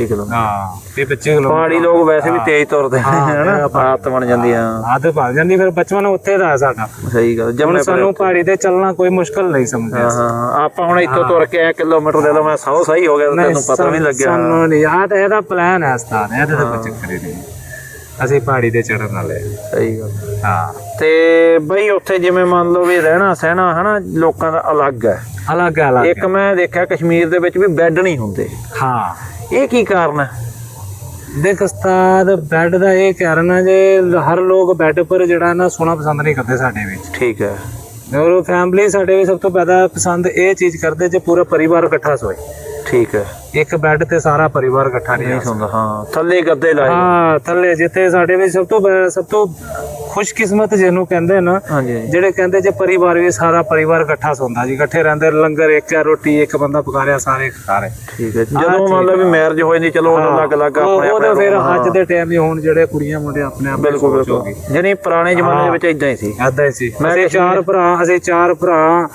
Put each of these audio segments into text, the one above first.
25 kilometre ਹਾਂ 30 25 kilometre ਪਹਾੜੀ ਲੋਕ ਵੈਸੇ ਵੀ ਤੇਜ਼ ਤੁਰਦੇ ਨੇ ਹਨਾ? ਆਦਤ ਬਣ ਜਾਂਦੀ ਆ। ਆਦਤ ਪਾ ਜਾਂਦੀ ਫਿਰ ਬਚਪਨ ਉੱਥੇ ਦਾ ਸਾਡਾ। ਸਹੀ ਗੱਲ ਹੁਣ ਜੰਮੇ ਸਾਨੂੰ ਪਹਾੜੀ ਤੇ ਚੱਲਣਾ ਕੋਈ ਮੁਸ਼ਕਲ ਨਹੀਂ ਸਮਝਿਆ। ਹਾਂ ਆਪਾਂ ਹੁਣ ਇੱਥੋਂ ਤੁਰ ਕੇ ਆਏ ਕਿਲੋਮੀਟਰ ਦੇ ਲਓ ਮੈਂ ਸੌ ਸਹੀ ਹੋ ਗਿਆ ਤੈਨੂੰ ਪਤਾ ਵੀ ਲੱਗਿਆ। ਸਾਨੂੰ ਨਹੀਂ ਤਾਂ ਇਹਦਾ ਪਲਾਨ ਹੈ ਸਤਾਨ ਇਹਦੇ ਤਾਂ ਚੱਕਰ ਨਹੀਂ। ਅਸੀਂ ਪਹਾੜੀ ਤੇ ਚੜਨ ਵਾਲੇ। ਸਹੀ ਗੱਲ। ਹਾਂ। ਤੇ ਬਈ ਉੱਥੇ ਜਿਵੇਂ ਮੰਨ ਲਓ ਵੀ ਰਹਿਣਾ ਸਹਿਣਾ ਹਨਾ ਲੋਕਾਂ ਦਾ ਅਲੱਗ ਹੈ। ਅਲੱਗ ਹੈ, ਅਲੱਗ ਇੱਕ ਮੈਂ ਦੇਖਿਆ ਕਸ਼ਮੀਰ ਦੇ ਵਿੱਚ ਵੀ ਬੈੱਡ ਨਹੀਂ ਹੁੰਦੇ। ਹਾਂ। ਇਹ ਕੀ ਕਾਰਨ ਹੈ? ਦੇਖ ਉਸਤਾਦ ਬੈੱਡ ਦਾ ਇਹ ਕਾਰਨ ਹੈ ਜੇ ਹਰ ਲੋਕ ਬੈੱਡ ਪਰ ਜਿਹੜਾ ਨਾ ਸੋਣਾ ਪਸੰਦ ਨਹੀਂ ਕਰਦੇ ਸਾਡੇ ਵਿੱਚ। ਠੀਕ ਹੈ। ਔਰ ਫੈਮਿਲੀ ਸਾਡੇ ਵਿੱਚ ਸਭ ਤੋਂ ਜ਼ਿਆਦਾ ਪਸੰਦ ਇਹ ਚੀਜ਼ ਕਰਦੇ ਜੇ ਪੂਰਾ ਪਰਿਵਾਰ ਇਕੱਠਾ ਸੋਏ। ਠੀਕ ਹੈ। ਇੱਕ ਬੈੱਡ ਤੇ ਸਾਰਾ ਪਰਿਵਾਰ ਇਕੱਠਾ ਨਹੀਂ ਨਹੀਂ। ਹੁੰਦਾ ਹਾਂ। ਥੱਲੇ ਗੱਦੇ ਲਾਏ ਹਾਂ ਥੱਲੇ ਜਿੱਥੇ ਸਾਡੇ ਵਿੱਚ ਸਭ ਤੋਂ ਸਭ ਤੋਂ ਖੁਸ਼ਕਿਸਮਤ ਜਿਹਨੂੰ ਕਹਿੰਦੇ ਨਾ। ਜਿਹੜੇ ਕਹਿੰਦੇ ਜੇ ਪਰਿਵਾਰ ਵੀ ਸਾਰਾ ਪਰਿਵਾਰ ਇਕੱਠਾ ਸੌਂਦਾ ਜੀ ਇਕੱਠੇ ਰਹਿੰਦੇ ਲੰਗਰ ਇੱਕ ਆ ਰੋਟੀ ਇੱਕ ਬੰਦਾ ਪਕਾ ਰਿਹਾ ਸਾਰੇ ਖਾ ਰਹੇ ਠੀਕ ਹੈ ਜਦੋਂ ਮੰਨ ਵੀ ਮੈਰਿਜ ਹੋ ਜਾਂਦੀ ਚਲੋ ਉਦੋਂ ਅਲੱਗ ਅਲੱਗ ਉਹ- ਆਪਣੇ ਉਹਦੇ ਫਿਰ ਹਾਂ। ਅੱਜ ਦੇ ਟਾਈਮ ਵੀ ਹੁਣ ਜਿਹੜੇ ਕੁੜੀਆਂ ਮੁੰਡੇ ਆਪਣੇ ਆਪ ਬਿਲਕੁਲ ਬਿਲਕੁਲ। ਜਾਨੀ ਪੁਰਾਣੇ ਜ਼ਮਾਨੇ ਦੇ ਵਿੱਚ ਇਦਾਂ ਹੀ ਸੀ। ਏਦਾਂ ਹੀ ਸੀ। ਮੈਂ ਅਸੀਂ ਚਾਰ ਭਰਾ ਅਸੀਂ ਚਾਰ ਭਰਾ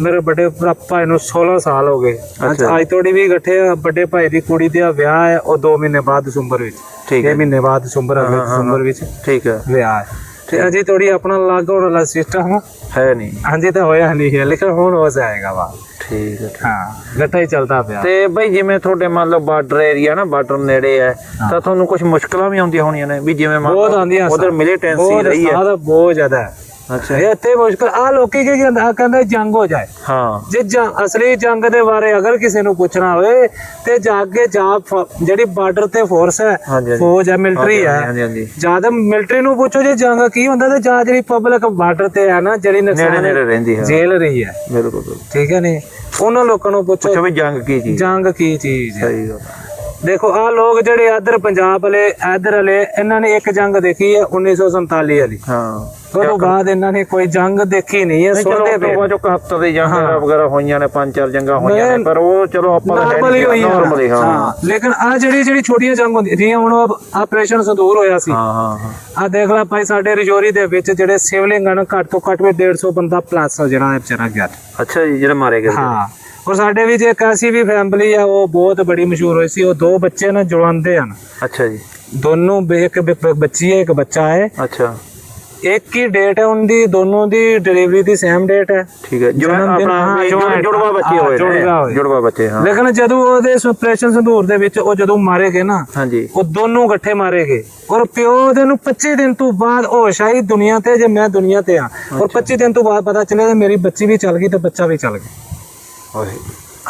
ਮੇਰੇ ਵੱਡੇ ਭਰਾ ਨੂੰ 16 ਸਾਲ ਹੋ ਗਏ। ਅੱਜ ਤੋੜੀ ਵੀ ਇਕੱਠੇ ਵੱਡੇ ਭਾਈ ਦੀ ਕੁੜੀ ਦਾ ਵਿਆਹ ਹੈ ਉਹ 2 ਮਹੀਨੇ ਬਾਅਦ ਦਸੰਬਰ ਵਿੱਚ। ਠੀਕ 6 ਹੈ ਮਹੀਨੇ ਬਾਅਦ ਦਸੰਬਰ ਅਗਲੇ ਦਸੰਬਰ ਵਿੱਚ ਠੀਕ ਹੈ। ਵਿਆਹ ਹੈ। ਤੇ ਅਜੇ ਤੋੜੀ ਆਪਣਾ ਲੱਗ ਵਾਲਾ ਸਿਸਟਮ ਹੈ ਨਹੀਂ। ਹਾਂਜੀ ਤਾਂ ਹੋਇਆ ਨਹੀਂ ਹੈ ਲੇਕਿਨ ਹੁਣ ਹੋ ਜਾਏਗਾ ਵਾ। ਠੀਕ ਹੈ ਹਾਂ। ਗੱਟਾ ਹੀ ਚੱਲਦਾ ਪਿਆ। ਤੇ ਬਈ ਜਿਵੇਂ ਤੁਹਾਡੇ ਮੰਨ ਲਓ ਬਾਰਡਰ ਏਰੀਆ ਨਾ ਬਾਰਡਰ ਨੇੜੇ ਹੈ ਤਾਂ ਤੁਹਾਨੂੰ ਕੁਝ ਮੁਸ਼ਕਲਾਂ ਵੀ ਆਉਂਦੀਆਂ ਹੋਣੀਆਂ ਨੇ? ਵੀ ਜਿਵੇਂ ਮੰਨ ਬਹੁਤ ਆਉਂਦੀਆਂ ਉਧਰ ਮਿਲੀਟੈਂਸੀ ਬਹੁਤ ਰਹੀ ਹੈ। ਜ਼ਿਆਦਾ ਬਹੁਤ ਜ਼ਿਆਦਾ ਅੱਛਾ ਇਹ ਇੱਥੇ ਮੁਸ਼ਕਲ ਆ ਲੋਕੀ ਕੀ ਕਹਿੰਦਾ ਆਹ ਕਹਿੰਦੇ ਜੰਗ ਹੋ ਜਾਏ। ਹਾਂ। ਜੇ ਜੰਗ ਅਸਲੀ ਜੰਗ ਦੇ ਬਾਰੇ ਅਗਰ ਕਿਸੇ ਨੂੰ ਪੁੱਛਣਾ ਹੋਵੇ ਤੇ ਜਾ ਕੇ ਜਾ ਫ- ਜਿਹੜੀ ਬਾਰਡਰ ਤੇ ਫੋਰਸ ਹੈ ਹਾਂਜੀ ਫੌਜ ਹੈ ਮਿਲਟਰੀ ਹੈ ਹਾਂਜੀ ਹਾਂਜੀ ਜ਼ਿਆਦਾ ਮਿਲਟਰੀ ਨੂੰ ਪੁੱਛੋ ਜੇ ਜੰਗ ਕੀ ਹੁੰਦਾ ਤੇ ਜਾਂ ਜਿਹੜੀ ਪਬਲਿਕ ਬਾਰਡਰ ਤੇ ਹੈ ਨਾ ਜਿਹੜੀ ਨੇੜੇ ਨੁਕਸਾਨ ਨੇੜੇ ਰਹਿੰਦੀ ਹੈ। ਜੇਲ ਰਹੀ ਹੈ। ਬਿਲਕੁਲ ਬਿਲਕੁਲ। ਠੀਕ ਹੈ ਨਹੀਂ ਉਹਨਾਂ ਲੋਕਾਂ ਨੂੰ ਪੁੱਛੋ ਪੁੱਛੋ ਵੀ ਜੰਗ ਕੀ ਚੀਜ਼ ਜੰਗ ਕੀ ਚੀਜ਼ ਹੈ। ਸਹੀ ਗੱਲ ਦੇਖੋ ਆ ਲੋਕ ਜਿਹੜੇ ਇੱਧਰ ਪੰਜਾਬ ਵਾਲੇ ਇੱਧਰ ਵਾਲੇ ਇਹਨਾਂ ਨੇ ਇੱਕ ਜੰਗ ਦੇਖੀ ਹੈ 1947 ਵਾਲੀ। ਹਾਂ ਤੋਂ ਬਾਅਦ ਇਹਨਾਂ ਨੇ ਕੋਈ ਜੰਗ ਦੇਖੀ ਨਹੀਂ ਹੈ ਸੁਣਦੇ ਉਹ ਪਏ। ਤੋਂ ਬਾਅਦ 71 ਦੀ ਜੰਗ ਵਗੈਰਾ ਹੋਈਆਂ ਨੇ ਪੰਜ ਚਾਰ ਜੰਗਾਂ ਹੋਈਆਂ ਨੇ ਪਰ ਉਹ ਚਲੋ ਆਪਾਂ ਨਾਰਮਲੀ ਹਾਂ ਹਾਂ। ਲੇਕਿਨ ਆ ਜਿਹੜੀ ਜਿਹੜੀ ਛੋਟੀਆਂ ਜੰਗ ਹੁੰਦੀਆਂ ਜਿਵੇਂ ਹੁਣ ਆਪਰੇਸ਼ਨ ਸੰਦੂਰ ਹੋਇਆ ਸੀ। ਹਾਂ ਹਾਂ ਹਾਂ। ਆ ਦੇਖ ਲੈ ਭਾਈ ਸਾਡੇ ਰਜੌਰੀ ਦੇ ਵਿੱਚ ਜਿਹੜੇ ਸਿਵਲਿੰਗ ਹਨ ਘੱਟ ਤੋਂ ਘੱਟ ਵੀ 150 ਬੰਦਾ ਪਲੱਸ ਜਿਹੜਾ ਵਿਚਾਰਾ ਗਿਆ। ਅੱਛਾ ਜੀ ਜਿਹੜੇ ਮਾਰੇ ਗਏ। ਹਾਂ। ਔਰ ਸਾਡੇ ਵਿੱਚ ਇੱਕ ਐਸੀ ਵੀ ਫੈਮਿਲੀ ਆ ਉਹ ਬਹੁਤ ਬੜੀ ਮਸ਼ਹੂਰ ਹੋਈ ਸੀ। ਉਹ ਦੋ ਬੱਚੇ ਨੇ ਜਵਾਨਦੇ ਹਨ। ਅੱਛਾ ਜੀ। ਦੋਨੋਂ ਇੱਕ ਬੱਚੀ ਹੈ ਇੱਕ ਬੱਚਾ ਹੈ। ਅੱਛਾ। ਇੱਕ ਹੀ ਡੇਟ ਹੈ ਉਹਦੀ ਦੋਨੋਂ ਦੀ ਡਿਲੀਵਰੀ ਦੀ ਸੇਮ ਡੇਟ ਹੈ। ਠੀਕ ਹੈ। ਜਨਮ ਦਿਨ, ਆਪਣਾ ਜੁੜਵਾ- ਬੱਚੇ ਹੋਏ ਜੁੜਵਾ ਨੇ। ਜੁੜਵਾ ਬੱਚੇ ਹਾਂ। ਲੇਕਿਨ ਜਦੋਂ ਉਹਦੇ ਆਪਰੇਸ਼ਨ ਸੰਦੂਰ ਦੇ ਵਿੱਚ ਉਹ ਜਦੋਂ ਮਾਰੇ ਗਏ ਨਾ ਹਾਂਜੀ। ਉਹ ਦੋਨੋਂ ਇਕੱਠੇ ਮਾਰੇ ਗਏ। ਔਰ ਪਿਓ ਦੇ ਨੂੰ 25 ਦਿਨ ਤੋਂ ਬਾਅਦ ਹੋਸ਼ ਆਈ ਦੁਨੀਆ ਤੇ ਜੇ ਮੈਂ ਦੁਨੀਆ ਤੇ ਆ ਔਰ 25 ਦਿਨ ਤੋਂ ਬਾਅਦ ਪਤਾ ਚੱਲਿਆ ਕਿ ਮੇਰੀ ਬੱਚੀ ਵੀ ਚੱਲ ਗਈ ਤੇ ਬੱਚਾ ਵੀ ਚੱਲ ਗਿਆ। ਓਏ।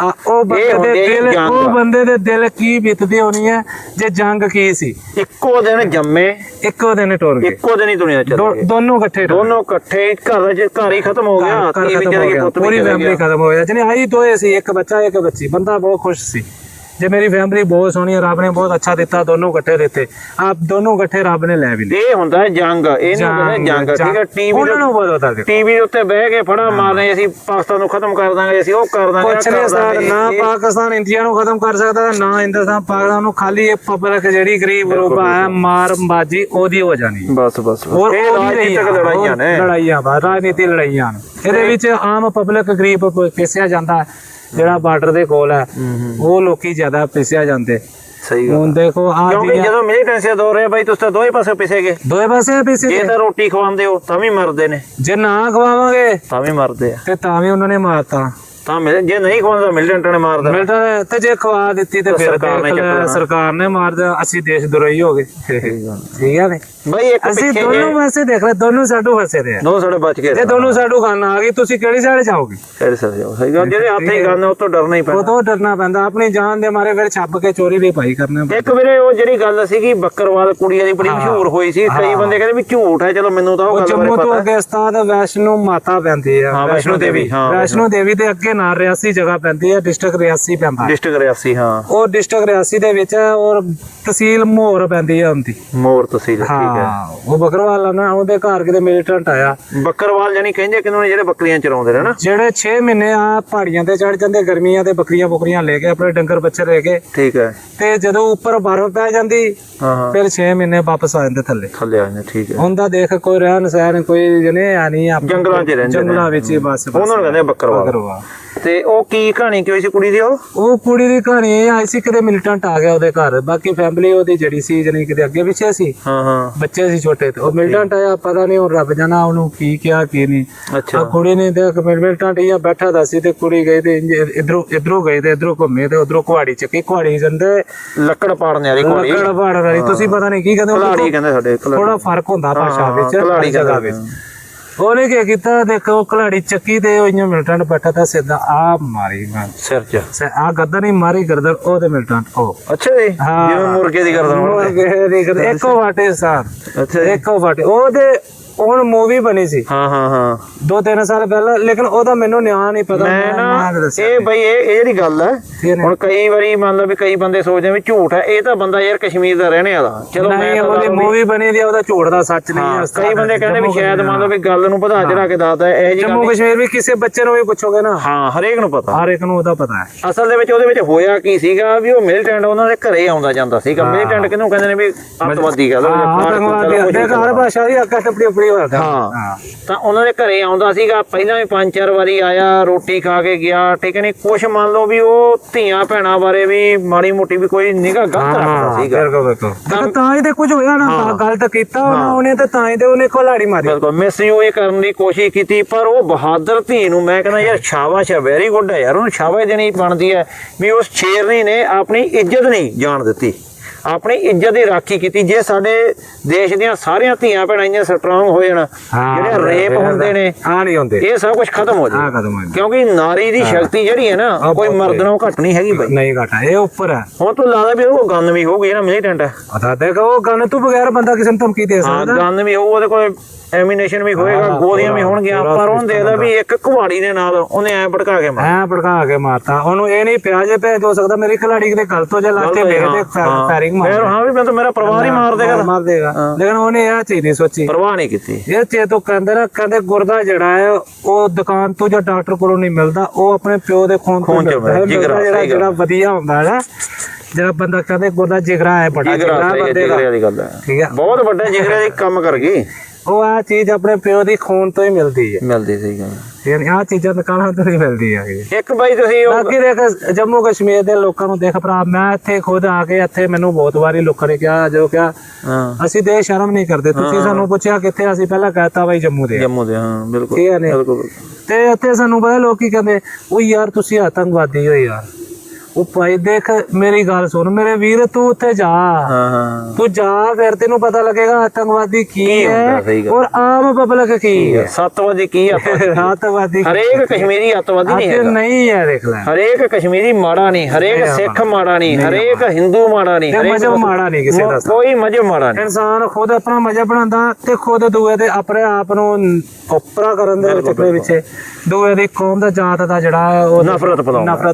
ਆ ਉਹ ਬੰਦੇ ਦੇ ਹੁੰਦੇ ਦਿਲ ਜੰਗ ਉਹ ਆ। ਬੰਦੇ ਦੇ ਦਿਲ ਕੀ ਬੀਤਦੀ ਹੋਣੀ ਹੈ? ਜੇ ਜੰਗ ਕੀ ਸੀ? ਇੱਕੋ ਦਿਨ ਜੰਮੇ। ਇੱਕੋ ਦਿਨ ਟੁਰ ਗਏ। ਇੱਕੋ ਦਿਨ ਹੀ ਦੁਨੀਆ ਦੋ- ਗਏ ਦੋਨੋਂ ਇਕੱਠੇ ਟੁਰ ਦੋਨੋਂ ਇਕੱਠੇ। ਘਰ ਚ ਘਰ ਹੀ ਖਤਮ ਹੋ ਗਿਆ। ਘਰ ਧੀ ਵੀ ਖਤਮ ਚਲੇ ਹੋ ਗਈ ਗਿਆ। ਪੁੱਤ ਵੀ ਪੂਰੀ ਚਲੇ ਫੈਮਿਲੀ ਗਿਆ। ਖਤਮ ਹੋ ਗਿਆ। ਜਨੇ ਆਈ ਦੋਏ ਸੀ ਇੱਕ ਬੱਚਾ ਇੱਕ ਬੱਚੀ। ਬੰਦਾ ਬਹੁਤ ਖੁਸ਼ ਸੀ। ਜੇ ਮੇਰੀ ਫੈਮਿਲੀ ਬਹੁਤ ਸੋਹਣੀ ਹੈ ਰੱਬ ਨੇ ਬਹੁਤ ਅੱਛਾ ਦਿੱਤਾ ਦੋਨੋਂ ਇਕੱਠੇ ਦਿੱਤੇ। ਆਪ ਦੋਨੋਂ ਇਕੱਠੇ ਰੱਬ ਨੇ ਲੈ ਵੀ ਲਏ ਇਹ ਹੁੰਦਾ ਹੈ ਜੰਗ ਇਹ ਨਹੀਂ ਹੁੰਦਾ ਜੰਗ ਠੀਕ ਹੈ ਟੀਵੀ ਉਹਨਾਂ ਨੂੰ ਪਤਾ ਦੇਖੋ ਟੀਵੀ ਦੇ ਉੱਤੇ ਬਹਿ ਕੇ ਫੜਾ ਮਾਰਨੇ ਅਸੀਂ ਪਾਕਿਸਤਾਨ ਨੂੰ ਖਤਮ ਕਰ ਦਾਂਗੇ ਅਸੀਂ ਉਹ ਕਰ ਦਾਂਗੇ ਕੁਛ ਨਹੀਂ ਸਰ। ਨਾ ਪਾਕਿਸਤਾਨ ਇੰਡੀਆ ਨੂੰ ਖਤਮ ਕਰ ਸਕਦਾ ਨਾ ਹਿੰਦੁਸਤਾਨ ਪਾਕਿਸਤਾਨ ਨੂੰ ਖਾਲੀ ਇਹ ਪਬਲਿਕ ਜਿਹੜੀ ਗਰੀਬ ਰੋਬਾ ਹੈ ਮਾਰ ਬਾਜੀ ਉਹਦੀ ਹੋ ਜਾਣੀ। ਬਸ ਬਸ ਹੋਰ ਰਾਜਨੀਤਿਕ ਲੜਾਈਆਂ ਨੇ। ਲੜਾਈਆਂ ਰਾਜਨੀਤੀ ਲੜਾਈਆਂ ਇਹਦੇ ਵਿੱਚ ਆਮ ਪਬਲਿਕ ਗਰੀਬ ਪਿਸਿਆ ਜਾਂਦਾ। ਹੈ। ਜਿਹੜਾ ਬਾਰਡਰ ਦੇ ਕੋਲ ਹੈ ਉਹ ਲੋਕੀ ਜ਼ਿਆਦਾ ਪਿਸਿਆ ਜਾਂਦੇ। ਸਹੀ ਗੱਲ ਹੁਣ ਦੇਖੋ ਆ ਕਿਉਂਕਿ ਜਦੋਂ ਮਿਲੀਟੈਂਸੀ ਦੋ ਰਹੇ ਬਾਈ ਤੁਸੀਂ ਤਾਂ ਦੋਵੇਂ ਪਾਸੇ ਪਿਸੇ ਗਏ ਦੋਏ ਪਾਸੇ ਪਿਸੇ ਜੇ ਤਾਂ ਰੋਟੀ ਖਵਾਉਂਦੇ ਹੋ ਤਾਂ ਵੀ ਮਰਦੇ ਨੇ। ਜੇ ਨਾ ਖਵਾਵਾਂਗੇ ਤਾਂ ਵੀ ਮਰਦੇ ਆ। ਤੇ ਤਾਂ ਵੀ ਉਹਨਾਂ ਨੇ ਮਾਰਤਾ। ਤਾਂ ਮਿਲ ਜੇ ਨਹੀਂ ਖਵਾਉਂਦਾ ਮਿਲੀਟੈਂਟ ਨੇ ਮਾਰ ਦੇਣਾ। ਮਿਲਦਾ ਹੈ, ਤੇ ਜੇ ਖਵਾ ਦਿੱਤੀ ਤੇ ਫਿਰ ਸਰਕਾਰ ਨੇ ਦੇਖ ਲੈ, ਚੱਕਣਾ। ਸਰਕਾਰ ਨੇ ਮਾਰ ਦਿਆ ਅਸੀਂ ਦੇਸ਼ ਦੁਰਈ ਹੋ ਗਏ। ਠੀਕ ਹੈ ਨੇ ਬਾਈ ਇੱਕ ਅਸੀਂ ਦੋਨੋਂ ਪਾਸੇ ਦੇਖ ਲੈ ਦੋਨੋਂ ਸਾਡੂ ਫਸੇ ਦੇ ਆ। ਦੋ ਸਾਡੇ ਬਚ ਗਏ। ਜੇ ਦੋਨੋਂ ਸਾਡੂ ਖਾਨ ਆ ਗਈ ਤੁਸੀਂ ਕਿਹੜੀ ਸਾਈਡ ਜਾਓਗੇ ਫਿਰ ਸਰ ਜਾਓ ਸਹੀ ਗੱਲ ਜਿਹੜੇ ਹੱਥ ਹੀ ਗੰਨ ਉਹ ਤੋਂ ਡਰਨਾ ਹੀ ਉਹ ਪੈਂਦਾ ਤੋਂ ਡਰਨਾ ਪੈਂਦਾ ਆਪਣੀ ਜਾਨ ਦੇ ਮਾਰੇ ਫਿਰ ਛੱਪ ਕੇ ਚੋਰੀ ਵੀ ਭਾਈ ਕਰਨਾ। ਇੱਕ ਵੀਰੇ ਉਹ ਜਿਹੜੀ ਗੱਲ ਸੀਗੀ ਬੱਕਰਵਾਲ ਕੁੜੀ ਦੀ ਬੜੀ ਮਸ਼ਹੂਰ ਹੋਈ ਸੀ ਕਈ ਬੰਦੇ ਕਹਿੰਦੇ ਵੀ ਝੂਠ ਹੈ ਚਲੋ ਮੈਨੂੰ ਤਾਂ ਉਹ ਉਹ ਗੱਲ ਬਾਰੇ ਜੰਮੂ ਤੋਂ ਪਤਾ ਅੱਗੇ ਉਸਤਾਦ ਵੈਸ਼ਨੂ ਮਾਤਾ ਪੈਂਦੀ ਆ ਵੈਸ਼ਨੋ ਦੇਵੀ, ਹਾਂ, ਵੈਸ਼ਨੋ। ਦੇਵੀ ਦੇ ਅੱਗੇ ਨਾਲ ਰਿਆਸੀ ਜਗ੍ਹਾ ਪੈਂਦੀ ਹੈ ਡਿਸਟ੍ਰਿਕਟ ਰਿਆਸੀ ਪੈਂਦਾ। ਡਿਸਟ੍ਰਿਕਟ ਰਿਆਸੀ ਹਾਂ। ਉਹ ਡਿਸਟ੍ਰਿਕਟ ਰਿਆਸੀ ਦੇ ਵਿੱਚ ਔਰ ਤਹਿਸੀਲ ਮੋਹਰ ਪੈਂਦੀ ਹੈ ਹੁੰਦੀ ਮੋਰ ਤਹਿਸੀਲ ਠੀਕ ਹੈ। ਉਹ ਬਕਰਵਾਲ ਆ ਨਾ ਉਹਦੇ ਘਰ ਕਿਤੇ ਮਿਲੀਟੈਂਟ ਆਇਆ। ਬੱਕਰਵਾਲ ਜਾਨੀ ਕਹਿੰਦੇ ਕਿਨੂੰ ਨੇ ਜਿਹੜੇ ਬੱਕਰੀਆਂ ਚਰਾਉਂਦੇ ਨੇ ਨਾ? ਜਿਹੜੇ 6 ਮਹੀਨੇ ਆ ਪਹਾੜੀਆਂ ਤੇ ਚੜ ਜਾਂਦੇ ਗਰਮੀਆਂ ਤੇ ਬੱਕਰੀਆਂ ਬੁਕਰੀਆਂ ਲੈ ਕੇ ਆਪਣੇ ਡੰਗਰ ਬੱਚੇ ਲੈ ਕੇ। ਠੀਕ ਹੈ। ਤੇ ਜਦੋਂ ਉੱਪਰ ਬਰਫ਼ ਪੈ ਜਾਂਦੀ ਫਿਰ 6 ਮਹੀਨੇ ਵਾਪਸ ਆ ਜਾਂਦੇ ਥੱਲੇ। ਥੱਲੇ ਆ ਜਾਂਦੇ ਠੀਕ ਹੈ। ਹੁੰਦਾ ਦੇਖ ਕੋਈ ਰਹਿਣ ਸਹਿਣ ਕੋਈ ਜਨੇ ਆ ਨਹੀਂ ਆਪ ਜੰਗਲਾਂ 'ਚ ਰਹਿੰਦੇ ਜੰਗਲਾਂ ਵਿੱਚ ਹੀ ਬਸ ਉਹਨਾਂ ਨੂੰ ਕਹਿੰਦੇ ਬੱਕਰਵਾਲ। ਬਕਰਵਾ ਤੇ ਉਹ ਕੀ ਕਹਾਣੀ ਕਿਉਂ ਸੀ ਕੁੜੀ ਦੀ ਉਹ? ਉਹ ਕੁੜੀ ਦੀ ਕਹਾਣੀ ਇਹ ਆਈ ਸੀ ਕਿਤੇ ਮਿਲੀਟੈਂਟ ਆ ਗਿਆ ਉਹਦੇ ਘਰ। ਬਾਕੀ ਫੈਮਿਲੀ ਉਹਦੀ ਜਿਹੜੀ ਸੀ ਜਣੀ ਕਿਤੇ ਅੱਗੇ ਪਿੱਛੇ ਸੀ। ਹਾਂ ਹਾਂ। ਬੱਚੇ ਸੀ ਛੋਟੇ ਤੇ। ਉਹ ਮਿਲੀਟੈਂਟ ਆਇਆ ਪਤਾ ਨਹੀਂ ਹੁਣ ਰੱਬ ਜਾਣਾ ਉਹਨੂੰ ਕੀ ਕਿਹਾ ਕੀ ਨਹੀਂ। ਆ ਅੱਛਾ ਕੁੜੀ ਨੇ ਤੇ ਮਿਲੀਟੈਂਟ ਹੀ ਬੈਠਾ ਦਾ ਸੀ ਤੇ ਕੁੜੀ ਗਈ ਤੇ ਇਧਰੋਂ ਇਧਰੋਂ ਗਏ ਤੇ ਇਧਰੋਂ ਘੁੰਮੇ ਤੇ ਉਧਰੋਂ ਕੁਹਾੜੀ ਚੱਕੀ। ਕੁਹਾੜੀ ਜਾਂਦੇ ਲੱਕੜ ਪਾੜਨ ਵਾਲੀ ਕੁੜੀ ਲੱਕੜ ਪਾੜ ਵਾਲੀ। ਤੁਸੀਂ ਪਤਾ ਨਹੀਂ ਕੀ ਕਹਿੰਦੇ ਕਲਾੜੀ ਕਹਿੰਦੇ ਸਾਡੇ ਥੋੜਾ ਫ਼ਰਕ ਹੁੰਦਾ ਭਾਸ਼ਾ ਵਿੱਚ ਹਰ ਜਗ੍ਹਾ ਵਿੱਚ। ਉਹਨੇ ਕੀ ਕੀਤਾ? ਦੇਖੋ ਉਹ ਕਲਾੜੀ ਚੱਕੀ ਤੇ ਉਹ ਇੰਜ ਮਿਲੀਟੈਂਟ ਬੈਠਾ ਤਾਂ ਸਿੱਧਾ ਆ ਮਾਰੀ ਮੈਂ। ਸਿਰ 'ਚ? ਆ ਗਰਦਨ ਹੀ ਮਾਰੀ ਗਰਦਨ ਉਹਦੇ ਮਿਲੀਟੈਂਟ ਉਹ। ਅੱਛਾ ਜੀ। ਜਿਵੇਂ ਮੁਰਗੇ ਦੀ ਗਰਦਨ ਮੁਰਗੇ ਦੀ ਗਰਦਨ ਇੱਕੋ ਵਾਟੇ ਸਾਹ ਅੱਛਾ ਇੱਕੋ ਵਾਟੇ ਉਹਦੇ ਹੁਣ ਮੂਵੀ ਬਣੀ ਸੀ। ਹਾਂ ਹਾਂ ਹਾਂ। ਦੋ ਤਿੰਨ ਸਾਲ ਪਹਿਲਾਂ ਲੇਕਿਨ ਉਹਦਾ ਮੈਨੂੰ ਨਿਆਂ ਨਹੀਂ ਪਤਾ ਮੈਂ ਨਾ ਇਹ ਬਈ ਇਹ ਇਹ ਜਿਹੜੀ ਗੱਲ ਹੈ ਹੁਣ ਕਈ ਵਾਰੀ ਮੰਨ ਲਓ ਵੀ ਕਈ ਬੰਦੇ ਸੋਚਦੇ ਵੀ ਝੂਠ ਹੈ ਇਹ ਤਾਂ ਬੰਦਾ ਯਾਰ ਕਸ਼ਮੀਰ ਦਾ ਰਹਿਣੇ ਵਾਲਾ। ਚਲੋ ਮੈਂ ਉਹਦੀ ਮੂਵੀ ਬਣੀ ਦੀ ਉਹਦਾ ਝੂਠ ਦਾ ਸੱਚ ਨਹੀਂ ਹਾਂ, ਕਈ ਬੰਦੇ ਕਹਿੰਦੇ ਵੀ ਸ਼ਾਇਦ ਮੰਨ ਲਓ ਵੀ ਗੱਲ ਨੂੰ ਵਧਾ ਚੜਾ ਕੇ ਦੱਸਦਾ ਹੈ ਇਹ ਜੀ ਜੰਮੂ ਕਸ਼ਮੀਰ ਵੀ ਕਿਸੇ ਬੱਚੇ ਨੂੰ ਵੀ ਪੁੱਛੋਗੇ ਨਾ। ਹਾਂ ਹਰੇਕ ਨੂੰ ਪਤਾ। ਹਰ ਇੱਕ ਨੂੰ ਉਹਦਾ ਪਤਾ ਹੈ। ਅਸਲ ਦੇ ਵਿੱਚ ਉਹਦੇ ਵਿੱਚ ਹੋਇਆ ਕੀ ਸੀਗਾ ਵੀ ਉਹ ਮਿਲੀਟੈਂਟ ਉਹਨਾਂ ਦੇ ਘਰੇ ਆਉਂਦਾ ਜਾਂਦਾ ਸੀਗਾ। ਮਿਲੀਟੈਂਟ ਕਿਹਨੂੰ ਕਹਿੰਦੇ ਨੇ ਵੀ ਅੱਤਵਾਦੀ ਕਹ ਲਓ ਜਾਂ ਹਾਂ ਫਾਰ- ਆਤੰਕਵਾਦੀ ਚਲੋ ਕੁਛ ਦੇਖ ਹਰ ਭਾਸ਼ਾ ਦੀ ਅੱਕਾ ਟੱਪੜੀ ਆਪਣੀ ਹੋਦਾ ਹਾਂ। ਤਾਂ ਉਹਨਾਂ ਦੇ ਘਰੇ ਆਉਂਦਾ ਸੀਗਾ ਪਹਿਲਾਂ ਵੀ ਪੰਜ ਚਾਰ ਵਾਰੀ ਆਇਆ ਰੋਟੀ ਖਾ ਕੇ ਗਿਆ ਠੀਕ ਹੈ ਨਹੀਂ ਕੁਛ ਮੰਨ ਲਓ ਵੀ ਉਹ ਧੀਆਂ ਭੈਣਾਂ ਬਾਰੇ ਵੀ ਮਾੜੀ ਮੋਟੀ ਵੀ ਕੋਈ ਨਿਗਾਹ ਗਲਤ ਰੱਖਦਾ ਸੀਗਾ। ਬਿਲਕੁਲ ਬਿਲਕੁਲ। ਤਾਂ ਤੇ ਕੁਝ ਹੋਇਆ ਨਾ ਤਾਂ ਗੱਲ ਤਾਂ ਕੀਤਾ ਉਹਨੇ ਤੇ ਤਾਂ ਤੇ ਉਹਨੇ ਕੋਲਾੜੀ ਮਾਰੀ। ਬਿਲਕੁਲ ਮਿਸ ਯੂ ਇਹ ਕਰਨ ਦੀ ਕੋਸ਼ਿਸ਼ ਕੀਤੀ ਪਰ ਉਹ ਬਹਾਦਰ ਧੀ ਨੂੰ ਮੈਂ ਕਹਿੰਦਾ ਯਾਰ ਸ਼ਾਬਾਸ਼ ਹੈ ਵੈਰੀ ਗੁੱਡ ਹੈ ਯਾਰ ਉਹਨੂੰ ਸ਼ਾਬਾਸ਼ ਦੇਣੀ ਬਣਦੀ ਹੈ ਵੀ ਉਸ ਸ਼ੇਰਨੀ ਨੇ ਆਪਣੀ ਇੱਜ਼ਤ ਨਹੀਂ ਜਾਣ ਦਿੱਤੀ। ਆਪਣੀ ਇੱਜ਼ਤ ਦੀ ਰਾਖੀ ਕੀਤੀ ਜੇ ਸਾਡੇ ਦੇਸ਼ ਦੀਆਂ ਸਾਰੀਆਂ ਧੀਆਂ ਭੈਣਾਂ ਇੰਨੀਆਂ ਸਟਰੋਂਗ ਹੋ ਜਾਣ ਜਿਹੜੇ ਰੇਪ ਹੁੰਦੇ ਨੇ ਆ ਨਹੀਂ ਹੁੰਦੇ। ਇਹ ਸਭ ਕੁਝ ਖਤਮ ਹੋ ਜਾਏ। ਹੈ ਕਿਉਂਕਿ ਨਾਰੀ ਦੀ ਸ਼ਕਤੀ ਜਿਹੜੀ ਹੈ ਨਾ ਕੋਈ ਮਰਦ ਨਾਲੋਂ ਘੱਟ ਨਹੀਂ ਹੈਗੀ ਬਾਈ। ਨਹੀਂ ਘਟਾ ਇਹ ਉੱਪਰ ਹੈ। ਹੁਣ ਤੂੰ ਲੱਗਦਾ ਵੀ ਉਹ ਗੰਨ ਵੀ ਹੋਊਗੀ ਜਿਹੜਾ ਮਿਲੀਟੈਂਟ ਹੈ। ਪਤਾ ਤੇ ਉਹ ਗਨ ਤੋਂ ਬਗੈਰ ਬੰਦਾ ਕਿਸੇ ਨੂੰ ਧਮਕੀ ਦੇ ਹਾਂ ਸਕਦਾ ਗੰਨ ਵੀ ਹੋਊ ਉਹਦੇ ਕੋਲ ਐਮੀਨੇਸ਼ਨ ਵੀ ਹੋਏਗਾ ਹਾਂ, ਗੋਲੀਆਂ ਵੀ ਹੋਣਗੀਆਂ। ਪੂਰਾ ਉਹਨੇ ਦੇਖਦਾ ਵੀ ਇੱਕ ਕੁਹਾੜੀ ਦੇ ਨਾਲ ਉਹਨੇ ਐ ਭੜਕਾ ਕੇ ਮਾਰ ਐ ਭੜਕਾ ਕੇ ਮਾਰਤਾ। ਉਹਨੂੰ ਇਹ ਨਹੀਂ ਪਿਆ ਜੇ ਭੇਜ ਹੋ ਸਕਦਾ ਮੇਰੀ ਖਿਲਾੜੀ ਦੇ ਗਲ ਤੋਂ ਜੇ ਲੱਗ ਕੇ ਮੇਰੇ ਤੇ ਫਾਇਰਿੰਗ ਮਾਰ ਫਿਰ ਹਾਂ ਵੀ ਮੈਂ ਤਾਂ ਮੇਰਾ ਪਰਿਵਾਰ ਹੀ ਮਾਰ ਦੇਗਾ। ਮਾਰ ਦੇਗਾ। ਲੇਕਿਨ ਉਹਨੇ ਇਹ ਚੀਜ਼ ਨਹੀਂ ਸੋਚੀ। ਪਰਵਾਹ ਨਹੀਂ ਕੀਤੀ। ਇਹ ਚੀਜ਼ ਤੋਂ ਕਹਿੰਦੇ ਨਾ ਕਹਿੰਦੇ ਗੁਰਦਾ ਜਿਹੜਾ ਹੈ ਉਹ ਦੁਕਾਨ ਤੋਂ ਜਾਂ ਡਾਕਟਰ ਕੋਲੋਂ ਨਹੀਂ ਮਿਲਦਾ ਉਹ ਆਪਣੇ ਪਿਓ ਦੇ ਖੂਨ ਤੋਂ ਮਿਲਦਾ। ਹੈ ਜਿਹੜਾ ਵਧੀਆ ਹੁੰਦਾ ਹੈ ਨਾ ਜਿਹੜਾ ਬੰਦਾ ਕਹਿੰਦੇ ਗੁਰਦਾ ਜਿਗਰਾ ਹੈ ਬੜਾ ਜਿਗਰਾ ਬੰਦੇ ਦਾ। ਠੀਕ ਹੈ। ਬਹੁਤ ਵੱਡਾ ਜਿਗਰੇ ਦੀ ਕੰਮ ਕਰ ਗਈ। ਉਹ ਆ ਚੀਜ਼ ਆਪਣੇ ਪਿਓ ਦੀ ਖੂਨ ਤੋਂ ਹੀ ਮਿਲਦੀ ਹੈ। ਮਿਲਦੀ ਸਹੀ ਗੱਲ ਯਾਨੀ ਆ ਚੀਜ਼ਾਂ ਦੁਕਾਨਾਂ ਤੋਂ ਨਹੀਂ ਮਿਲਦੀ ਹੈ ਇੱਕ ਬਾਈ ਤੁਸੀਂ ਉਹ ਬਾਕੀ ਦੇਖ ਜੰਮੂ ਕਸ਼ਮੀਰ ਦੇ ਲੋਕਾਂ ਨੂੰ ਦੇਖ ਭਰਾ ਮੈਂ ਇੱਥੇ ਖੁਦ ਆ ਕੇ ਇੱਥੇ ਮੈਨੂੰ ਬਹੁਤ ਵਾਰੀ ਲੋਕਾਂ ਨੇ ਕਿਹਾ ਜੋ ਕਿਹਾ ਹਾਂ। ਅਸੀਂ ਦੇ ਸ਼ਰਮ ਨਹੀਂ ਕਰਦੇ। ਤੁਸੀਂ ਸਾਨੂੰ ਪੁੱਛਿਆ ਕਿੱਥੇ ਅਸੀਂ ਪਹਿਲਾਂ ਕਹਤਾ ਬਈ ਜੰਮੂ ਦੇ। ਜੰਮੂ ਦੇ ਹਾਂ ਬਿਲਕੁਲ। ਠੀਕ ਹੈ ਨੇ। ਤੇ ਇੱਥੇ ਸਾਨੂੰ ਪਤਾ ਲੋਕੀ ਕਹਿੰਦੇ ਉਹ ਯਾਰ ਤੁਸੀਂ ਆਤੰਕਵਾਦੀ ਹੋ ਯਾਰ। ਉਹ ਭਾਈ ਦੇਖ ਮੇਰੀ ਗੱਲ ਸੁਣ ਮੇਰੇ ਵੀਰ ਤੂੰ ਉੱਥੇ ਜਾ। ਹਾਂ ਹਾਂ। ਤੂੰ ਜਾ ਫਿਰ ਤੈਨੂੰ ਪਤਾ ਲੱਗੇਗਾ ਆਤੰਕਵਾਦੀ ਕੀ ਹੈ। ਔਰ ਆਮ ਪਬਲਿਕ ਕੀ ਹੈ? ਸੱਤਵਾਦੀ ਕੀ ਆ ਆਤੰਕਵਾਦੀ ਹਰੇਕ ਕਸ਼ਮੀਰੀ ਅੱਤਵਾਦੀ ਨਹੀਂ ਅਤੇ ਹੈਗਾ। ਨਹੀਂ ਹੈ ਦੇਖ ਲੈ। ਹਰੇਕ ਕਸ਼ਮੀਰੀ ਮਾੜਾ ਨਹੀਂ ਹਰੇਕ ਸਿੱਖ ਮਾੜਾ। ਨਹੀਂ ਹਰੇਕ ਹਿੰਦੂ ਮਾੜਾ ਨਹੀਂ ਤੇ ਹਰੇਕ ਮਜ਼ਹਬ ਮਾੜਾ ਨਹੀਂ ਕਿਸੇ ਦਾ। ਕੋਈ ਮਾੜਾ ਨਹੀਂ। ਇਨਸਾਨ ਖੁਦ ਆਪਣਾ ਮਜ਼ਹਬ ਬਣਾਉਂਦਾ ਤੇ ਖੁਦ ਦੂਏ ਦੇ ਆਪਣੇ ਆਪ ਨੂੰ ਉਪਰਾ ਕਰਨ ਦੇ ਵਿੱਚ ਦੂਏ ਦੀ ਕੌਮ ਦਾ ਜਾਤ ਦਾ ਜਿਹੜਾ ਉਹ ਨਫ਼ਰਤ